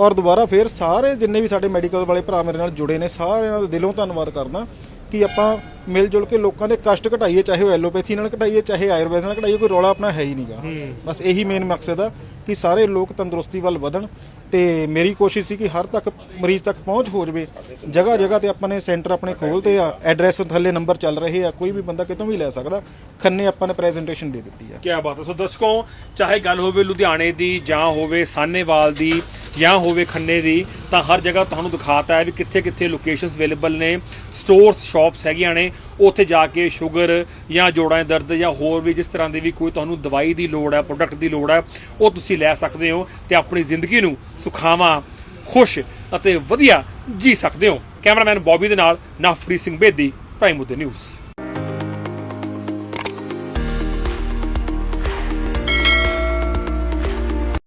ਔਰ ਦੁਬਾਰਾ ਫੇਰ ਸਾਰੇ ਜਿੰਨੇ ਵੀ ਸਾਡੇ ਮੈਡੀਕਲ ਵਾਲੇ ਭਰਾ ਮੇਰੇ ਨਾਲ ਜੁੜੇ ਨੇ ਸਾਰਿਆਂ ਦਾ ਦਿਲੋਂ ਧੰਨਵਾਦ ਕਰਦਾ ਕਿ ਆਪਾਂ ਮਿਲ ਜੁਲ ਕੇ ਲੋਕਾਂ ਦੇ ਕਸ਼ਟ ਘਟਾਈਏ ਚਾਹੇ ਉਹ ਐਲੋਪੈਥੀ ਨਾਲ ਘਟਾਈਏ ਚਾਹੇ ਆਯੁਰਵੇਦ ਨਾਲ ਘਟਾਈਏ ਕੋਈ ਰੌਲਾ ਆਪਣਾ ਹੈ ਹੀ ਨਹੀਂਗਾ। ਬਸ ਇਹੀ ਮੇਨ ਮਕਸਦ ਆ ਕਿ ਸਾਰੇ ਲੋਕ ਤੰਦਰੁਸਤੀ ਵੱਲ ਵਧਣ ਤੇ ਮੇਰੀ ਕੋਸ਼ਿਸ਼ ਸੀ ਕਿ ਹਰ ਤੱਕ ਮਰੀਜ਼ ਤੱਕ ਪਹੁੰਚ ਹੋ ਜਵੇ ਜਗ੍ਹਾ ਜਗ੍ਹਾ ਤੇ ਆਪਾਂ ਨੇ ਸੈਂਟਰ ਆਪਣੇ ਖੋਲਤੇ ਆ ਐਡਰੈਸ ਥੱਲੇ ਨੰਬਰ ਚੱਲ ਰਹੇ ਆ ਕੋਈ ਵੀ ਬੰਦਾ ਕਿਤੋਂ ਵੀ ਲੈ ਸਕਦਾ ਖੰਨੇ ਆਪਾਂ ਨੇ ਪ੍ਰੈਜੈਂਟੇਸ਼ਨ ਦੇ ਦਿੱਤੀ ਆ। ਕੀ ਬਾਤ ਹੈ। ਸੋ ਦਰਸ਼ਕੋ ਚਾਹੇ ਗੱਲ ਹੋਵੇ ਲੁਧਿਆਣੇ ਦੀ ਜਾਂ ਹੋਵੇ ਸਾਨੇਵਾਲ ਦੀ ਜਾਂ ਹੋਵੇ ਖੰਨੇ ਦੀ ਤਾਂ ਹਰ ਜਗ੍ਹਾ ਤੁਹਾਨੂੰ ਦਿਖਾਤਾ ਹੈ ਵੀ ਕਿੱਥੇ ਕਿੱਥੇ ਲੋਕੇਸ਼ਨਸ ਅਵੇਲੇਬਲ ਨੇ ਸਟੋਰਸ ਸ਼ਾਪਸ ਹੈਗੀਆਂ ਨੇ ਉੱਥੇ ਜਾ ਕੇ ਸ਼ੂਗਰ ਜਾਂ ਜੋੜਾਂ ਦੇ ਦਰਦ ਜਾਂ ਹੋਰ ਵੀ ਜਿਸ ਤਰ੍ਹਾਂ ਦੀ ਵੀ ਕੋਈ ਤੁਹਾਨੂੰ ਦਵਾਈ ਦੀ ਲੋੜ ਹੈ ਪ੍ਰੋਡਕਟ ਦੀ ਲੋੜ ਹੈ, ਉਹ ਤੁਸੀਂ ਲੈ ਸਕਦੇ ਹੋ ਤੇ ਆਪਣੀ ਜ਼ਿੰਦਗੀ ਨੂੰ ਸੁਖਾਵਾਂ, ਖੁਸ਼ ਅਤੇ ਵਧੀਆ ਜੀ ਸਕਦੇ ਹੋ। ਕੈਮਰਾਮੈਨ ਬੌਬੀ ਦੇ ਨਾਲ ਨਵਪ੍ਰੀਤ ਸਿੰਘ ਬੇਦੀ ਪ੍ਰਾਈਮ ਮੁੱਦੇ ਨਿਊਜ਼